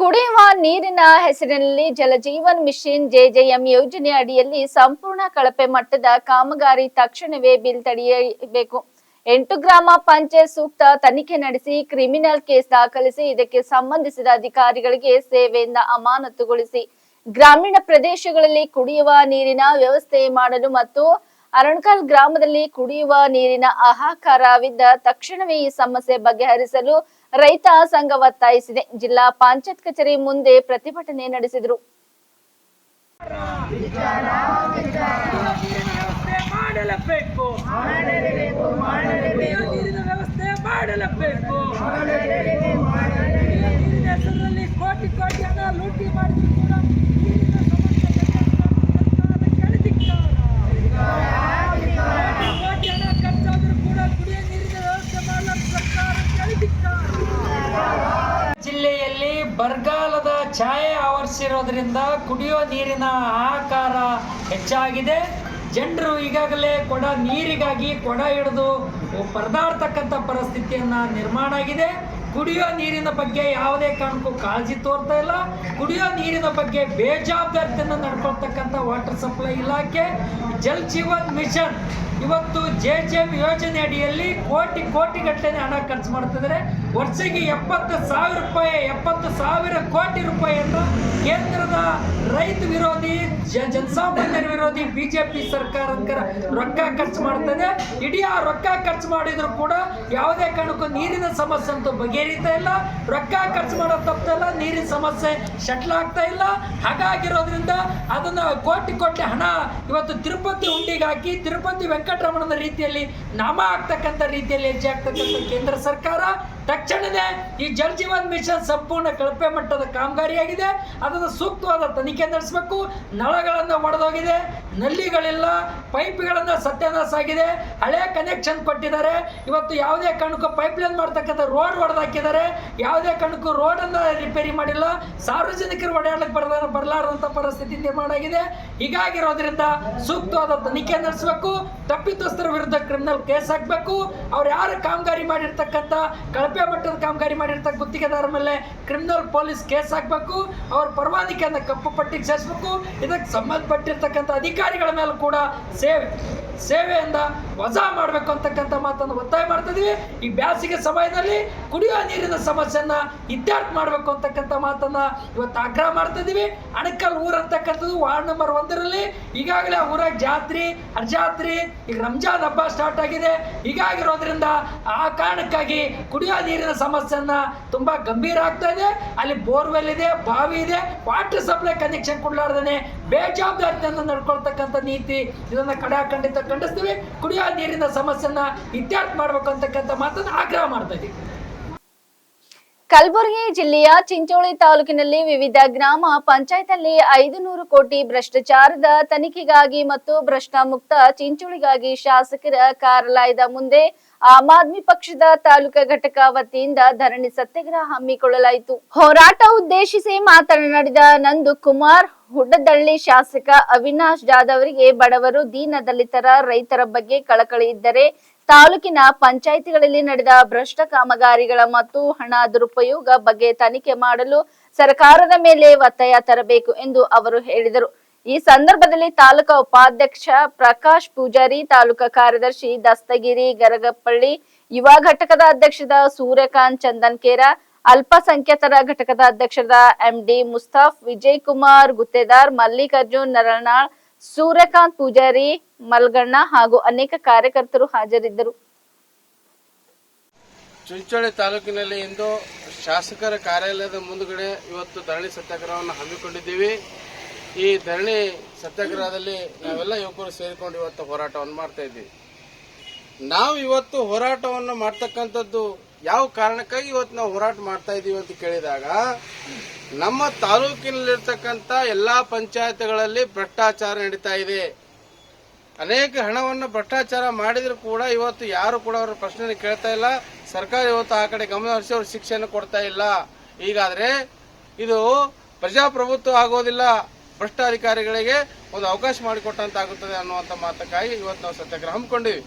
A: ಕುಡಿಯುವ ನೀರಿನ ಹೆಸರಿನಲ್ಲಿ ಜಲಜೀವನ್ ಮಿಷನ್ ಜೆಜೆಎಂ ಯೋಜನೆ ಅಡಿಯಲ್ಲಿ ಸಂಪೂರ್ಣ ಕಳಪೆ ಮಟ್ಟದ ಕಾಮಗಾರಿ ತಕ್ಷಣವೇ ಬಿಲ್ ತಡೆಯಬೇಕು. ಎಂಟು ಗ್ರಾಮ ಪಂಚಾಯತ್ ಸೂಕ್ತ ತನಿಖೆ ನಡೆಸಿ ಕ್ರಿಮಿನಲ್ ಕೇಸ್ ದಾಖಲಿಸಿ ಇದಕ್ಕೆ ಸಂಬಂಧಿಸಿದ ಅಧಿಕಾರಿಗಳಿಗೆ ಸೇವೆಯಿಂದ ಅಮಾನತುಗೊಳಿಸಿ. ಗ್ರಾಮೀಣ ಪ್ರದೇಶಗಳಲ್ಲಿ ಕುಡಿಯುವ ನೀರಿನ ವ್ಯವಸ್ಥೆ ಮಾಡಲು ಮತ್ತು ಅರಣಕಲ್ ಗ್ರಾಮದಲ್ಲಿ ಕುಡಿಯುವ ನೀರಿನ ಆಹಾಕಾರವಿದ್ದ ತಕ್ಷಣವೇ ಈ ಸಮಸ್ಯೆ ಬಗೆಹರಿಸಲು ರೈತ ಸಂಘ ಒತ್ತಾಯಿಸಿದೆ. ಜಿಲ್ಲಾ ಪಂಚಾಯತ್ ಕಚೇರಿ ಮುಂದೆ ಪ್ರತಿಭಟನೆ ನಡೆಸಿದರು
F: ಕೂಡ ನೀರಿನ ಸಮಸ್ಯೆ ಕೋಟಿ ಹಣ ಖರ್ಚಾದ್ರೂ ಕೂಡ ಕುಡಿಯುವ ನೀರಿನ ವ್ಯವಸ್ಥೆ ಮಾಡಲು ಸರ್ಕಾರ ಕೆಳದಿಕ್ಕಾರ ಜಿಲ್ಲೆಯಲ್ಲಿ ಬರಗಾಲದ ಛಾಯೆ ಆವರಿಸಿರೋದ್ರಿಂದ ಕುಡಿಯೋ ನೀರಿನ ಆಕಾರ ಹೆಚ್ಚಾಗಿದೆ. ಜನರು ಈಗಾಗಲೇ ಕೊಡ ನೀರಿಗಾಗಿ ಕೊಡ ಹಿಡಿದು ಪರದಾಡ್ತಕ್ಕಂಥ ಪರಿಸ್ಥಿತಿಯನ್ನು ನಿರ್ಮಾಣ ಆಗಿದೆ. ಕುಡಿಯೋ ನೀರಿನ ಬಗ್ಗೆ ಯಾವುದೇ ಕಾರಣಕ್ಕೂ ಕಾಳಜಿ ತೋರ್ತಾ ಇಲ್ಲ. ಕುಡಿಯೋ ನೀರಿನ ಬಗ್ಗೆ ಬೇಜವಾಬ್ದಾರಿತನ ನಡ್ಕೊಳ್ತಕ್ಕಂಥ ವಾಟರ್ ಸಪ್ಲೈ ಇಲಾಖೆ ಜಲ್ ಜೀವನ್ ಮಿಷನ್ ಇವತ್ತು ಜೆ ಜೆ ಎಂ ಯೋಜನೆ ಅಡಿಯಲ್ಲಿ ಕೋಟಿ ಕೋಟಿಗಟ್ಟಲೆ ಹಣ ಖರ್ಚು ಮಾಡ್ತಿದ್ದಾರೆ. ವರ್ಷಕ್ಕೆ ಎಪ್ಪತ್ತು ಸಾವಿರ ರೂಪಾಯಿ, ಎಪ್ಪತ್ತು ಸಾವಿರ ಕೋಟಿ ರೂಪಾಯಿಯನ್ನು ಕೇಂದ್ರದ ರೈತ ವಿರೋಧಿ, ಜ ಜನಸಾಮಾನ್ಯರ ವಿರೋಧಿ ಬಿಜೆಪಿ ಸರ್ಕಾರ ರೊಕ್ಕ ಖರ್ಚು ಮಾಡ್ತದೆ. ಇಡೀ ಆ ರೊಕ್ಕ ಖರ್ಚು ಮಾಡಿದ್ರು ಕೂಡ ಯಾವುದೇ ಕಾರಣಕ್ಕೂ ನೀರಿನ ಸಮಸ್ಯೆ ಅಂತೂ ಬಗೆಹರಿತಾ ಇಲ್ಲ. ರೊಕ್ಕ ಖರ್ಚು ಮಾಡೋ ತಪ್ಪಲ್ಲ, ನೀರಿನ ಸಮಸ್ಯೆ ಶಟ್ಲ್ ಆಗ್ತಾ ಇಲ್ಲ. ಹಾಗಾಗಿರೋದ್ರಿಂದ ಅದನ್ನ ಕೋಟಿ ಕೋಟಿ ಹಣ ಇವತ್ತು ತಿರುಪತಿ ಹುಂಡಿಗೆ ಹಾಕಿ ತಿರುಪತಿ ವೆಂಕಟರಮಣನ ರೀತಿಯಲ್ಲಿ ನಾಮ ಆಗ್ತಕ್ಕಂಥ ರೀತಿಯಲ್ಲಿ ಹೆಜ್ಜೆ ಆಗ್ತಕ್ಕಂಥ ಕೇಂದ್ರ ಸರ್ಕಾರ ತಕ್ಷಣವೇ ಈ ಜಲ್ ಜೀವನ್ ಮಿಷನ್ ಸಂಪೂರ್ಣ ಕಳಪೆ ಮಟ್ಟದ ಕಾಮಗಾರಿಯಾಗಿದೆ. ಅದನ್ನು ಸೂಕ್ತವಾದ ತನಿಖೆ ನಡೆಸಬೇಕು. ನಳಗಳನ್ನು ಒಡೆದೋಗಿದೆ. ನಲ್ಲಿಗಳಿಲ್ಲ. ಪೈಪ್ಗಳನ್ನು ಸತ್ಯಾನಾಶ ಆಗಿದೆ. ಹಳೆ ಕನೆಕ್ಷನ್ ಕೊಟ್ಟಿದ್ದಾರೆ. ಇವತ್ತು ಯಾವುದೇ ಕಾರಣಕ್ಕೂ ಪೈಪ್ ಲೈನ್ ಮಾಡ್ತಕ್ಕಂಥ ರೋಡ್ ಒಡೆದಾಕಿದ್ದಾರೆ. ಯಾವುದೇ ಕಾರಣಕ್ಕೂ ರೋಡನ್ನು ರಿಪೇರಿ ಮಾಡಿಲ್ಲ. ಸಾರ್ವಜನಿಕರು ಒಡೆಯಾಡಕ್ಕೆ ಬರಲ ಬರಲಾರದಂಥ ಪರಿಸ್ಥಿತಿ ನಿರ್ಮಾಣ ಆಗಿದೆ. ಹೀಗಾಗಿರೋದ್ರಿಂದ ಸೂಕ್ತವಾದ ತನಿಖೆ ನಡೆಸಬೇಕು. ತಪ್ಪಿತಸ್ಥರ ವಿರುದ್ಧ ಕ್ರಿಮಿನಲ್ ಕೇಸ್ ಹಾಕಬೇಕು, ಅವ್ರು ಯಾರು ಕಾಮಗಾರಿ ಮಾಡಿರ್ತಕ್ಕಂಥ, ಕಳಪೆ ಮಟ್ಟದ ಕಾಮಗಾರಿ ಮಾಡಿರ್ತಕ್ಕ ಗುತ್ತಿಗೆದಾರ ಮೇಲೆ ಕ್ರಿಮಿನಲ್ ಪೊಲೀಸ್ ಕೇಸ್ ಹಾಕಬೇಕು, ಅವ್ರ ಪರವಾನಿಕೆಯನ್ನು ಕಪ್ಪು ಪಟ್ಟಿಗೆ ಸೇರಿಸಬೇಕು, ಇದಕ್ಕೆ ಸಂಬಂಧಪಟ್ಟಿರ್ತಕ್ಕಂಥ ಅಧಿಕಾರಿಗಳ ಮೇಲೆ ಕೂಡ ಸೇವೆ, ಸೇವೆಯಿಂದ ವಜಾ ಮಾಡಬೇಕು ಅಂತಕ್ಕಂಥ ಮಾತನ್ನು ಒತ್ತಾಯ ಮಾಡ್ತಿದ್ವಿ ಈ ಬ್ಯಾಸಿಗೆ ಸಮಯದಲ್ಲಿ ಕುಡಿಯುವ ನೀರಿನ ಸಮಸ್ಯೆಯನ್ನು ಇತ್ಯರ್ಥ ಮಾಡಬೇಕು ಅಂತಕ್ಕಂಥ ಮಾತನ್ನ ಇವತ್ತು ಆಗ್ರಹ ಮಾಡ್ತಿದ್ದೀವಿ ಅಣಕಲ್ ಊರ್ ಅಂತಕ್ಕಂಥದ್ದು ವಾರ್ಡ್ ನಂಬರ್ ಒಂದರಲ್ಲಿ ಈಗಾಗಲೇ ಆ ಊರಾಗ ಜಾತ್ರಿ, ಅರ್ಜಾತ್ರಿ ಈಗ ರಂಜಾನ್ ಹಬ್ಬ ಸ್ಟಾರ್ಟ್ ಆಗಿದೆ. ಹೀಗಾಗಿರೋದ್ರಿಂದ ಆ ಕಾರಣಕ್ಕಾಗಿ ಕುಡಿಯೋ ನೀರಿನ ಸಮಸ್ಯೆಯನ್ನ ತುಂಬಾ ಗಂಭೀರ ಆಗ್ತಾ ಇದೆ. ಅಲ್ಲಿ ಬೋರ್ವೆಲ್ ಇದೆ, ಬಾವಿ ಇದೆ, ವಾಟರ್ ಸಪ್ಲೈ ಕನೆಕ್ಷನ್ ಕೊಡ್ಲಾರ್ದೇನೆ ಬೇಜವಾಬ್ದಾರಿಯನ್ನು ನಡ್ಕೊಳ್ತಕ್ಕಂಥ ನೀತಿ ಇದನ್ನ ಕಡಾಖಂಡಿತ ಖಂಡಿಸ್ತೀವಿ. ಕುಡಿಯೋ ನೀರಿನ ಸಮಸ್ಯೆನ ಇತ್ಯರ್ಥ ಮಾಡ್ಬೇಕು ಅಂತಕ್ಕಂಥ ಮಾತನ್ನ ಆಗ್ರಹ ಮಾಡ್ತಾ ಇದೀವಿ.
A: ಕಲಬುರಗಿ ಜಿಲ್ಲೆಯ ಚಿಂಚೋಳಿ ತಾಲೂಕಿನಲ್ಲಿ ವಿವಿಧ ಗ್ರಾಮ ಪಂಚಾಯತ್ ಐದು ನೂರು ಕೋಟಿ ಭ್ರಷ್ಟಾಚಾರದ ತನಿಖೆಗಾಗಿ ಮತ್ತು ಭ್ರಷ್ಟ ಮುಕ್ತ ಚಿಂಚೋಳಿಗಾಗಿ ಶಾಸಕರ ಕಾರ್ಯಾಲಯದ ಮುಂದೆ ಆಮ್ ಆದ್ಮಿ ಪಕ್ಷದ ತಾಲೂಕಾ ಘಟಕ ವತಿಯಿಂದ ಧರಣಿ ಸತ್ಯಾಗ್ರಹ ಹಮ್ಮಿಕೊಳ್ಳಲಾಯಿತು. ಹೋರಾಟ ಉದ್ದೇಶಿಸಿ ಮಾತನಾಡಿದ ನಂದು ಕುಮಾರ್ ಹುಡ್ಡದಳ್ಳಿ ಶಾಸಕ ಅವಿನಾಶ್ ಜಾಧವ್ ಅವರಿಗೆ ಬಡವರು ದೀನ ದಲಿತರ ರೈತರ ಬಗ್ಗೆ ಕಳಕಳಿ ಇದ್ದರೆ ತಾಲೂಕಿನ ಪಂಚಾಯಿತಿಗಳಲ್ಲಿ ನಡೆದ ಭ್ರಷ್ಟ ಕಾಮಗಾರಿಗಳ ಮತ್ತು ಹಣ ದುರುಪಯೋಗ ಬಗ್ಗೆ ತನಿಖೆ ಮಾಡಲು ಸರ್ಕಾರದ ಮೇಲೆ ಒತ್ತಾಯ ತರಬೇಕು ಎಂದು ಅವರು ಹೇಳಿದರು. ಈ ಸಂದರ್ಭದಲ್ಲಿ ತಾಲೂಕಾ ಉಪಾಧ್ಯಕ್ಷ ಪ್ರಕಾಶ್ ಪೂಜಾರಿ, ತಾಲೂಕಾ ಕಾರ್ಯದರ್ಶಿ ದಸ್ತಗಿರಿ ಗರಗಪ್ಪಳ್ಳಿ, ಯುವ ಘಟಕದ ಅಧ್ಯಕ್ಷದ ಸೂರ್ಯಕಾಂತ್ ಚಂದನ್ಕೇರ, ಅಲ್ಪಸಂಖ್ಯಾತರ ಘಟಕದ ಅಧ್ಯಕ್ಷದ ಎಂಡಿ ಮುಸ್ತಾಫ್, ವಿಜಯ್ ಕುಮಾರ್, ಗುತ್ತೇದಾರ್, ಮಲ್ಲಿಕಾರ್ಜುನ್, ನರನಾಳ್ ಸೂರ್ಯಕಾಂತ್ ಪೂಜಾರಿ, ಮಲ್ಗಣ್ಣ ಹಾಗೂ ಅನೇಕ ಕಾರ್ಯಕರ್ತರು ಹಾಜರಿದ್ದರು.
G: ಚುಂಚೋಳಿ ತಾಲೂಕಿನಲ್ಲಿ ಇಂದು ಶಾಸಕರ ಕಾರ್ಯಾಲಯದ ಮುಂದುಗಡೆ ಇವತ್ತು ಧರಣಿ ಸತ್ಯಾಗ್ರಹವನ್ನು ಹಮ್ಮಿಕೊಂಡಿದ್ದೀವಿ. ಈ ಧರಣಿ ಸತ್ಯಾಗ್ರಹದಲ್ಲಿ ನಾವೆಲ್ಲ ಯುವಕರು ಸೇರಿಕೊಂಡು ಇವತ್ತು ಹೋರಾಟವನ್ನು ಮಾಡ್ತಾ ಇದ್ದೀವಿ. ನಾವು ಇವತ್ತು ಹೋರಾಟವನ್ನು ಮಾಡ್ತಕ್ಕಂಥದ್ದು ಯಾವ ಕಾರಣಕ್ಕಾಗಿ ಇವತ್ತು ನಾವು ಹೋರಾಟ ಮಾಡ್ತಾ ಇದ್ದೀವಿ ಅಂತ ಕೇಳಿದಾಗ ನಮ್ಮ ತಾಲೂಕಿನಲ್ಲಿರ್ತಕ್ಕಂಥ ಎಲ್ಲ ಪಂಚಾಯತ್ಗಳಲ್ಲಿ ಭ್ರಷ್ಟಾಚಾರ ನಡೀತಾ ಇದೆ. ಅನೇಕ ಹಣವನ್ನು ಭ್ರಷ್ಟಾಚಾರ ಮಾಡಿದ್ರು ಕೂಡ ಇವತ್ತು ಯಾರು ಕೂಡ ಅವರ ಪ್ರಶ್ನೆ ಕೇಳ್ತಾ ಇಲ್ಲ. ಸರ್ಕಾರ ಇವತ್ತು ಆ ಕಡೆ ಗಮನ ಹರಿಸಿ ಅವ್ರ ಶಿಕ್ಷೆಯನ್ನು ಕೊಡ್ತಾ ಇಲ್ಲ. ಈಗಾದರೆ ಇದು ಪ್ರಜಾಪ್ರಭುತ್ವ ಆಗೋದಿಲ್ಲ. ಭ್ರಷ್ಟ ಅಧಿಕಾರಿಗಳಿಗೆ ಒಂದು ಅವಕಾಶ ಮಾಡಿಕೊಟ್ಟಂತಾಗುತ್ತದೆ ಅನ್ನುವಂಥ ಮಾತಕ್ಕಾಗಿ ಇವತ್ತು ನಾವು ಸತ್ಯಾಗ್ರಹ ಹಮ್ಮಿಕೊಂಡಿವಿ.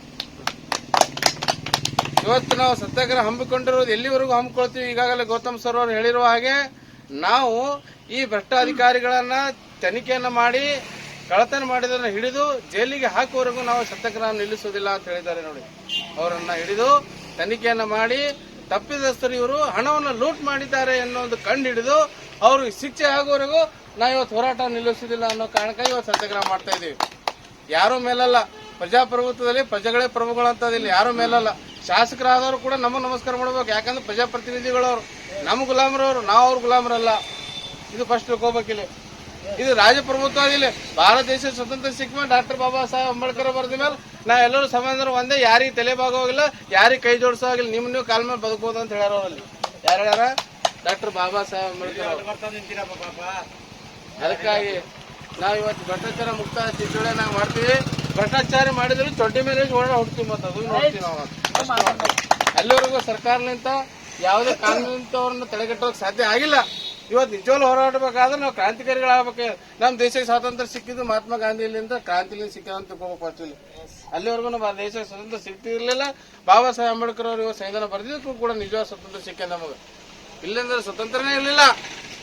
G: ಇವತ್ತು ನಾವು ಸತ್ಯಾಗ್ರಹ ಹಮ್ಮಿಕೊಂಡಿರೋದು ಎಲ್ಲಿವರೆಗೂ ಹಮ್ಮಿಕೊಳ್ತೀವಿ? ಈಗಾಗಲೇ ಗೌತಮ್ ಸರ್ ಅವರು ಹೇಳಿರುವ ಹಾಗೆ ನಾವು ಈ ಭ್ರಷ್ಟಾಧಿಕಾರಿಗಳನ್ನ ತನಿಖೆಯನ್ನು ಮಾಡಿ ಕಳತನ ಮಾಡಿದ್ರನ್ನ ಹಿಡಿದು ಜೈಲಿಗೆ ಹಾಕುವವರೆಗೂ ನಾವು ಸತ್ಯಾಗ್ರಹ ನಿಲ್ಲಿಸುವುದಿಲ್ಲ ಅಂತ ಹೇಳಿದ್ದಾರೆ ನೋಡಿ. ಅವರನ್ನ ಹಿಡಿದು ತನಿಖೆಯನ್ನ ಮಾಡಿ ತಪ್ಪಿದಸ್ಥರು ಇವರು ಹಣವನ್ನು ಲೂಟ್ ಮಾಡಿದ್ದಾರೆ ಅನ್ನೋದು ಕಂಡು ಹಿಡಿದು ಅವರು ಶಿಕ್ಷೆ ಆಗುವವರೆಗೂ ನಾವು ಇವತ್ತು ಹೋರಾಟ ನಿಲ್ಲಿಸುವುದಿಲ್ಲ ಅನ್ನೋ ಕಾರಣಕ್ಕಾಗಿ ಇವತ್ತು ಸತ್ಯಾಗ್ರಹ ಮಾಡ್ತಾ ಇದ್ದೀವಿ ಯಾರೂ ಮೇಲಲ್ಲ. ಪ್ರಜಾಪ್ರಭುತ್ವದಲ್ಲಿ ಪ್ರಜೆಗಳೇ ಪ್ರಭುಗಳು ಅಂತದಿಲ್ಲ ಯಾರೂ ಮೇಲಲ್ಲ. ಶಾಸಕರಾದವರು ಕೂಡ ನಮ್ಮ ನಮಸ್ಕಾರ ಮಾಡಬೇಕು. ಯಾಕಂದ್ರೆ ಪ್ರಜಾಪ್ರತಿನಿಧಿಗಳವರು, ನಮ್ಮ ಗುಲಾಮರವರು, ನಾವು ಅವ್ರ ಗುಲಾಮರಲ್ಲ. ಇದು ಫಸ್ಟ್ ತಿಳ್ಕೊಬೇಕಿಲ್ಲ ಇದು ರಾಜಪ್ರಭುತ್ವ ಇಲ್ಲಿ ಭಾರತ ದೇಶ ಸ್ವತಂತ್ರ ಸಿಕ್ಕ ಮೇಲೆ ಡಾಕ್ಟರ್ ಬಾಬಾ ಸಾಹೇಬ್ ಅಂಬೇಡ್ಕರ್ ಬರೆದ ಮೇಲೆ ನಾವೆಲ್ಲರೂ ಸಮಾಜರು ಒಂದೇ. ಯಾರಿಗೆ ತಲೆ ಹೋಗಿಲ್ಲ ಯಾರಿಗೆ ಕೈ ಜೋಡಿಸೋ ಆಗಿಲ್ಲ ನಿಮ್ಮ ನೀವು ಕಾಲ ಮೇಲೆ ಬದುಕಬಹುದು ಅಂತ ಹೇಳ್ಯಾರ ಅವರಲ್ಲಿ. ಯಾರು ಡಾಕ್ಟರ್ ಬಾಬಾ ಸಾಹೇಬ್ ಅಂಬೇಡ್ಕರ್. ಅದಕ್ಕಾಗಿ ನಾವು ಇವತ್ತು ಭ್ರಷ್ಟಾಚಾರ ಮುಕ್ತ ಚಿತ್ರ ನಾವು ಮಾಡ್ತೀವಿ. ಭ್ರಷ್ಟಾಚಾರ ಮಾಡಿದ್ರು ಚೊಡ್ಡಿ ಮೇಲೆ ಓಡ ಹುಡ್ತೀವಿ ಮತ್ತೆ ಅದು ನೋಡ್ತೀವಿ ನಾವು ಎಲ್ಲರಿಗೂ ಸರ್ಕಾರಲಿಂತ ಯಾವುದೇ ಕಾನೂನಿಂತವ್ರನ್ನ ತಡೆಗಟ್ಟೋಕೆ ಸಾಧ್ಯ ಆಗಿಲ್ಲ. ಇವತ್ತು ನಿಜವಾಗ್ಲೂ ಹೋರಾಡಬೇಕಾದ್ರೆ ನಾವು ಕ್ರಾಂತಿಕಾರಿಗಳಾಗಬೇಕು. ನಮ್ಮ ದೇಶಕ್ಕೆ ಸ್ವಾತಂತ್ರ್ಯ ಸಿಕ್ಕಿದ್ದು ಮಹಾತ್ಮ ಗಾಂಧಿಲಿಂದ ಕ್ರಾಂತಿಲಿ ಸಿಕ್ಕಿದಂತ ತಿಳ್ಕೊಬೇಕು ಅಷ್ಟಿಲ್ಲ ಅಲ್ಲಿವರೆಗೂ ನಮ್ಮ ದೇಶಕ್ಕೆ ಸ್ವತಂತ್ರ ಸಿಗ್ತಿರ್ಲಿಲ್ಲ ಬಾಬಾ ಸಾಹೇಬ್ ಅಂಬೇಡ್ಕರ್ ಅವರು ಇವತ್ತು ಸಂವಿಧಾನ ಬರೆದಿದ್ದಕ್ಕೂ ಕೂಡ ನಿಜವಾದ ಸ್ವತಂತ್ರ ಸಿಕ್ಕ ನಮಗೆ. ಇಲ್ಲಂದ್ರೆ ಸ್ವತಂತ್ರನೇ ಇರಲಿಲ್ಲ.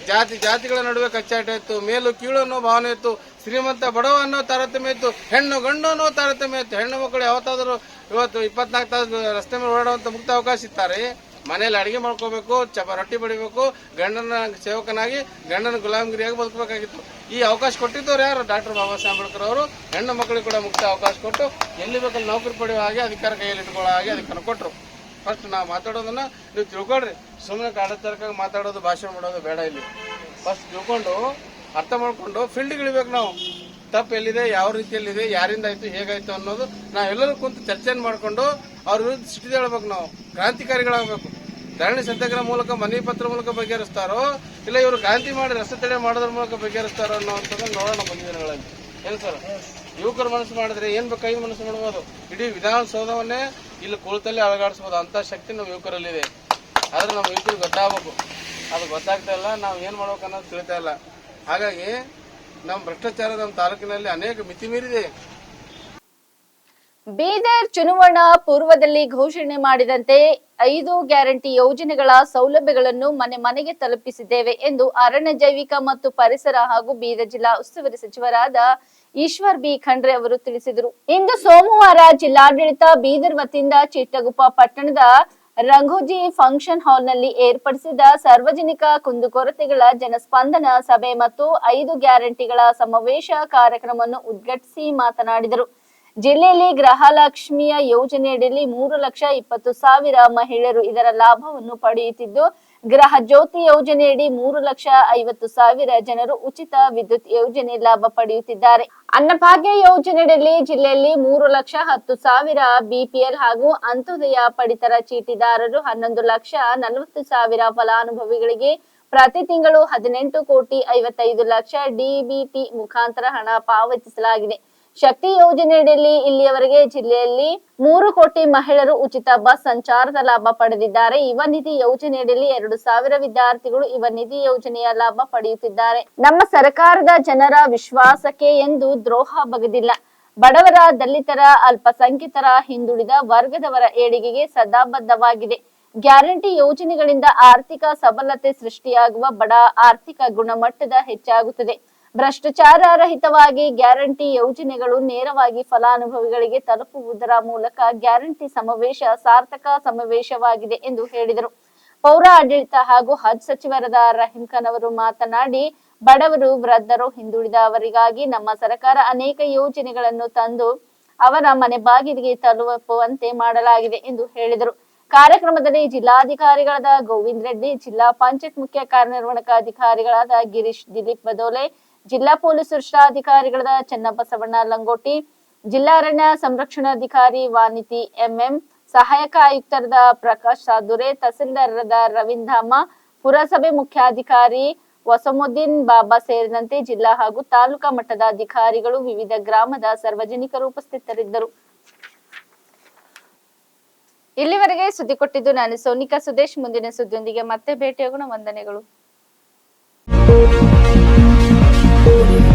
G: ಜಾತಿ ಜಾತಿಗಳ ನಡುವೆ ಕಚ್ಚಾಟ ಇತ್ತು, ಮೇಲು ಕೀಳು ಅನ್ನೋ ಭಾವನೆ ಇತ್ತು, ಶ್ರೀಮಂತ ಬಡವ ಅನ್ನೋ ತಾರತಮ್ಯ ಇತ್ತು, ಹೆಣ್ಣು ಗಂಡು ಅನ್ನೋ ತಾರತಮ್ಯ ಇತ್ತು. ಹೆಣ್ಣು ಮಕ್ಕಳು ಯಾವತ್ತಾದರೂ ಇವತ್ತು ಇಪ್ಪತ್ನಾಲ್ಕು ತಾಸು ರಸ್ತೆ ಮೇಲೆ ಓಡಾಡುವಂತ ಮುಕ್ತ ಅವಕಾಶ ಇತ್ತಾರೆ. ಮನೇಲಿ ಅಡುಗೆ ಮಾಡ್ಕೋಬೇಕು, ಚಪ ರೊಟ್ಟಿ ಬಡಿಬೇಕು ಗಂಡನ ಸೇವಕನಾಗಿ, ಗಂಡನ ಗುಲಾಮಗಿರಿಯಾಗಿ ಬದುಕಬೇಕಾಗಿತ್ತು. ಈ ಅವಕಾಶ ಕೊಟ್ಟಿದ್ದವ್ರು ಯಾರು? ಡಾಕ್ಟರ್ ಬಾಬಾ ಸಾಹೇಬ್ ಅಂಬೇಡ್ಕರ್ ಅವರು. ಹೆಣ್ಣು ಮಕ್ಕಳಿಗೆ ಕೂಡ ಮುಕ್ತ ಅವಕಾಶ ಕೊಟ್ಟು, ಎಲ್ಲಿ ಬೇಕಲ್ಲಿ ನೌಕರಿ ಪಡೆಯುವ ಹಾಗೆ ಅಧಿಕಾರ ಕೈಯಲ್ಲಿ ಇಟ್ಕೊಳ್ಳೋ ಹಾಗೆ ಅದಕ್ಕೆ ಕೊಟ್ಟರು ಫಸ್ಟ್ ನಾವು ಮಾತಾಡೋದನ್ನ ನೀವು ತಿಳ್ಕೊಳ್ರಿ. ಸುಮ್ಮನೆ ಕಾಡಚಾರಕ್ಕಾಗಿ ಮಾತಾಡೋದು ಭಾಷಣ ಮಾಡೋದು ಬೇಡ ಇಲ್ಲಿ. ಫಸ್ಟ್ ತಿಳ್ಕೊಂಡು ಅರ್ಥ ಮಾಡ್ಕೊಂಡು ಫೀಲ್ಡ್ಗೆ ಇಳಿಬೇಕು ನಾವು. ತಪ್ಪು ಎಲ್ಲಿದೆ ಯಾವ ರೀತಿಯಲ್ಲಿದೆ ಯಾರಿಂದ ಆಯ್ತು ಹೇಗಾಯ್ತು ಅನ್ನೋದು ನಾವೆಲ್ಲರೂ ಕುಂತು ಚರ್ಚೆಯನ್ನು ಮಾಡಿಕೊಂಡು ಅವ್ರ ವಿರುದ್ಧ ಸಿಟ್ಟಿದೆ ಹೇಳ್ಬೇಕು ನಾವು. ಕ್ರಾಂತಿಕಾರಿಗಳಾಗಬೇಕು. ಧರಣಿ ಸತ್ಯಾಗ್ರಹ ಮೂಲಕ ಮನವಿ ಪತ್ರ ಮೂಲಕ ಬಗೆಹರಿಸ್ತಾರೋ ಇಲ್ಲ ಇವರು ಕ್ರಾಂತಿ ಮಾಡಿ ರಸ್ತೆ ತಡೆ ಮಾಡೋದ್ರ ಮೂಲಕ ಬಗೆಹರಿಸ್ತಾರೋ ಅನ್ನೋವಂಥದ್ದನ್ನು ನೋಡೋಣ ಮುಂದಿನ ದಿನಗಳಲ್ಲಿ. ಏನು ಸರ್? ಯುವಕರು ಮನಸ್ಸು ಮಾಡಿದ್ರೆ ಏನು ಬೇಕು ಕೈ ಮನಸ್ಸು ಮಾಡ್ಬೋದು. ಇಡೀ ವಿಧಾನಸೌಧವನ್ನೇ ಇಲ್ಲಿ ಕುಳಿತಲ್ಲಿ ಅಳಗಾಡಿಸ್ಬೋದು. ಅಂತ ಶಕ್ತಿ ನಮ್ಮ ಯುವಕರಲ್ಲಿದೆ. ಆದ್ರೆ ನಮ್ಮ ಯುವಕರಿಗೆ ಗೊತ್ತಾಗಬೇಕು. ಅದು ಗೊತ್ತಾಗ್ತಾ ಇಲ್ಲ, ನಾವು ಏನ್ ಮಾಡ್ಬೇಕು ಅನ್ನೋದು ತಿಳಿತಾ ಇಲ್ಲ. ಹಾಗಾಗಿ ನಮ್ಮ ಭ್ರಷ್ಟಾಚಾರ ನಮ್ಮ ತಾಲೂಕಿನಲ್ಲಿ ಅನೇಕ ಮಿತಿ ಮೀರಿದೆ
A: ಬೀದರ್ ಚುನಾವಣಾ ಪೂರ್ವದಲ್ಲಿ ಘೋಷಣೆ ಮಾಡಿದಂತೆ ಐದು ಗ್ಯಾರಂಟಿ ಯೋಜನೆಗಳ ಸೌಲಭ್ಯಗಳನ್ನು ಮನೆ ಮನೆಗೆ ತಲುಪಿಸಿದ್ದೇವೆ ಎಂದು ಅರಣ್ಯ ಜೈವಿಕ ಮತ್ತು ಪರಿಸರ ಹಾಗೂ ಬೀದರ್ ಜಿಲ್ಲಾ ಉಸ್ತುವಾರಿ ಸಚಿವರಾದ ಈಶ್ವರ್ ಬಿ ಖಂಡ್ರೆ ಅವರು ತಿಳಿಸಿದರು. ಇಂದು ಸೋಮವಾರ ಜಿಲ್ಲಾಡಳಿತ ಬೀದರ್ ವತಿಯಿಂದ ಚಿಟ್ಟಗುಪ್ಪ ಪಟ್ಟಣದ ರಘುಜಿ ಫಂಕ್ಷನ್ ಹಾಲ್ನಲ್ಲಿ ಏರ್ಪಡಿಸಿದ ಸಾರ್ವಜನಿಕ ಕುಂದುಕೊರತೆಗಳ ಜನಸ್ಪಂದನ ಸಭೆ ಮತ್ತು ಐದು ಗ್ಯಾರಂಟಿಗಳ ಸಮಾವೇಶ ಕಾರ್ಯಕ್ರಮವನ್ನು ಉದ್ಘಾಟಿಸಿ ಮಾತನಾಡಿದರು. ಜಿಲ್ಲೆಯಲ್ಲಿ ಗೃಹಲಕ್ಷ್ಮಿಯ ಯೋಜನೆಯಡಿಯಲ್ಲಿ ಮೂರು ಲಕ್ಷ ಇಪ್ಪತ್ತು ಸಾವಿರ ಮಹಿಳೆಯರು ಇದರ ಲಾಭವನ್ನು ಪಡೆಯುತ್ತಿದ್ದು, ಗೃಹ ಜ್ಯೋತಿ ಯೋಜನೆಯಡಿ ಮೂರು ಲಕ್ಷ ಐವತ್ತು ಸಾವಿರ ಜನರು ಉಚಿತ ವಿದ್ಯುತ್ ಯೋಜನೆ ಲಾಭ ಪಡೆಯುತ್ತಿದ್ದಾರೆ. ಅನ್ನಭಾಗ್ಯ ಯೋಜನೆಯಡಿಯಲ್ಲಿ ಜಿಲ್ಲೆಯಲ್ಲಿ ಮೂರು ಲಕ್ಷ ಹತ್ತು ಸಾವಿರ ಬಿಪಿಎಲ್ ಹಾಗೂ ಅಂತ್ಯೋದಯ ಪಡಿತರ ಚೀಟಿದಾರರು ಹನ್ನೊಂದು ಲಕ್ಷ ನಲವತ್ತು ಸಾವಿರ ಫಲಾನುಭವಿಗಳಿಗೆ ಪ್ರತಿ ತಿಂಗಳು ಹದಿನೆಂಟು ಕೋಟಿ ಐವತ್ತೈದು ಲಕ್ಷ ಡಿಬಿಟಿ ಮುಖಾಂತರ ಹಣ ಪಾವತಿಸಲಾಗಿದೆ. ಶಕ್ತಿ ಯೋಜನೆಯಡಿಯಲ್ಲಿ ಇಲ್ಲಿಯವರೆಗೆ ಜಿಲ್ಲೆಯಲ್ಲಿ ಮೂರು ಕೋಟಿ ಮಹಿಳೆಯರು ಉಚಿತ ಬಸ್ ಸಂಚಾರದ ಲಾಭ ಪಡೆದಿದ್ದಾರೆ. ಯುವ ನಿಧಿ ಯೋಜನೆಯಡಿಯಲ್ಲಿ ಎರಡು ಸಾವಿರ ವಿದ್ಯಾರ್ಥಿಗಳು ಯುವ ನಿಧಿ ಯೋಜನೆಯ ಲಾಭ ಪಡೆಯುತ್ತಿದ್ದಾರೆ. ನಮ್ಮ ಸರ್ಕಾರದ ಜನರ ವಿಶ್ವಾಸಕ್ಕೆ ಎಂದು ದ್ರೋಹ ಬಗೆದಿಲ್ಲ. ಬಡವರ, ದಲಿತರ, ಅಲ್ಪಸಂಖ್ಯಾತರ, ಹಿಂದುಳಿದ ವರ್ಗದವರ ಏಳಿಗೆಗೆ ಸದಾಬದ್ಧವಾಗಿದೆ ಗ್ಯಾರಂಟಿ ಯೋಜನೆಗಳಿಂದ ಆರ್ಥಿಕ ಸಬಲತೆ ಸೃಷ್ಟಿಯಾಗುವ ಬಡ ಆರ್ಥಿಕ ಗುಣಮಟ್ಟದ ಹೆಚ್ಚಾಗುತ್ತದೆ. ಭ್ರಷ್ಟಾಚಾರ ರಹಿತವಾಗಿ ಗ್ಯಾರಂಟಿ ಯೋಜನೆಗಳು ನೇರವಾಗಿ ಫಲಾನುಭವಿಗಳಿಗೆ ತಲುಪುವುದರ ಮೂಲಕ ಗ್ಯಾರಂಟಿ ಸಮಾವೇಶ ಸಾರ್ಥಕ ಸಮಾವೇಶವಾಗಿದೆ ಎಂದು ಹೇಳಿದರು. ಪೌರ ಆಡಳಿತ ಹಾಗೂ ಹಜ್ ಸಚಿವರಾದ ರಹೀಂ ಖಾನ್ ಅವರು ಮಾತನಾಡಿ, ಬಡವರು, ವೃದ್ಧರು ಹಿಂದುಳಿದವರಿಗಾಗಿ ನಮ್ಮ ಸರ್ಕಾರ ಅನೇಕ ಯೋಜನೆಗಳನ್ನು ತಂದು ಅವರ ಮನೆ ಬಾಗಿಲಿಗೆ ತಲುಪುವಂತೆ ಮಾಡಲಾಗಿದೆ ಎಂದು ಹೇಳಿದರು. ಕಾರ್ಯಕ್ರಮದಲ್ಲಿ ಜಿಲ್ಲಾಧಿಕಾರಿಗಳಾದ ಗೋವಿಂದ್ ರೆಡ್ಡಿ, ಜಿಲ್ಲಾ ಪಂಚಾಯತ್ ಮುಖ್ಯ ಕಾರ್ಯನಿರ್ವಹಣಾಧಿಕಾರಿಗಳಾದ ಗಿರೀಶ್ ದಿಲೀಪ್ ಬದೋಲೆ ಜಿಲ್ಲಾ ಪೊಲೀಸ್ ವರಿಷ್ಠಾಧಿಕಾರಿಗಳಾದ ಚನ್ನಬಸವಣ್ಣ ಲಂಗೋಟಿ, ಜಿಲ್ಲಾ ಅರಣ್ಯ ಸಂರಕ್ಷಣಾಧಿಕಾರಿ ವಾನಿತಿ ಎಂಎಂ, ಸಹಾಯಕ ಆಯುಕ್ತರಾದ ಪ್ರಕಾಶ್ ಸಾಧುರೆ ತಹಸೀಲ್ದಾರರಾದ ರವೀಂದ್ರಮ್ಮ, ಪುರಸಭೆ ಮುಖ್ಯಾಧಿಕಾರಿ ವಸಮುದ್ದೀನ್ ಬಾಬಾ ಸೇರಿದಂತೆ ಜಿಲ್ಲಾ ಹಾಗೂ ತಾಲೂಕಾ ಮಟ್ಟದ ಅಧಿಕಾರಿಗಳು ವಿವಿಧ ಗ್ರಾಮದ ಸಾರ್ವಜನಿಕರು ಉಪಸ್ಥಿತರಿದ್ದರು. ಇಲ್ಲಿವರೆಗೆ ಸುದ್ದಿ ಕೊಟ್ಟಿದ್ದು ನಾನು ಸೋನಿಕಾ ಸುದೇಶ್. ಮುಂದಿನ ಸುದ್ದಿಯೊಂದಿಗೆ ಮತ್ತೆ ಭೇಟಿಯಾಗೋಣ. ವಂದನೆಗಳು. you.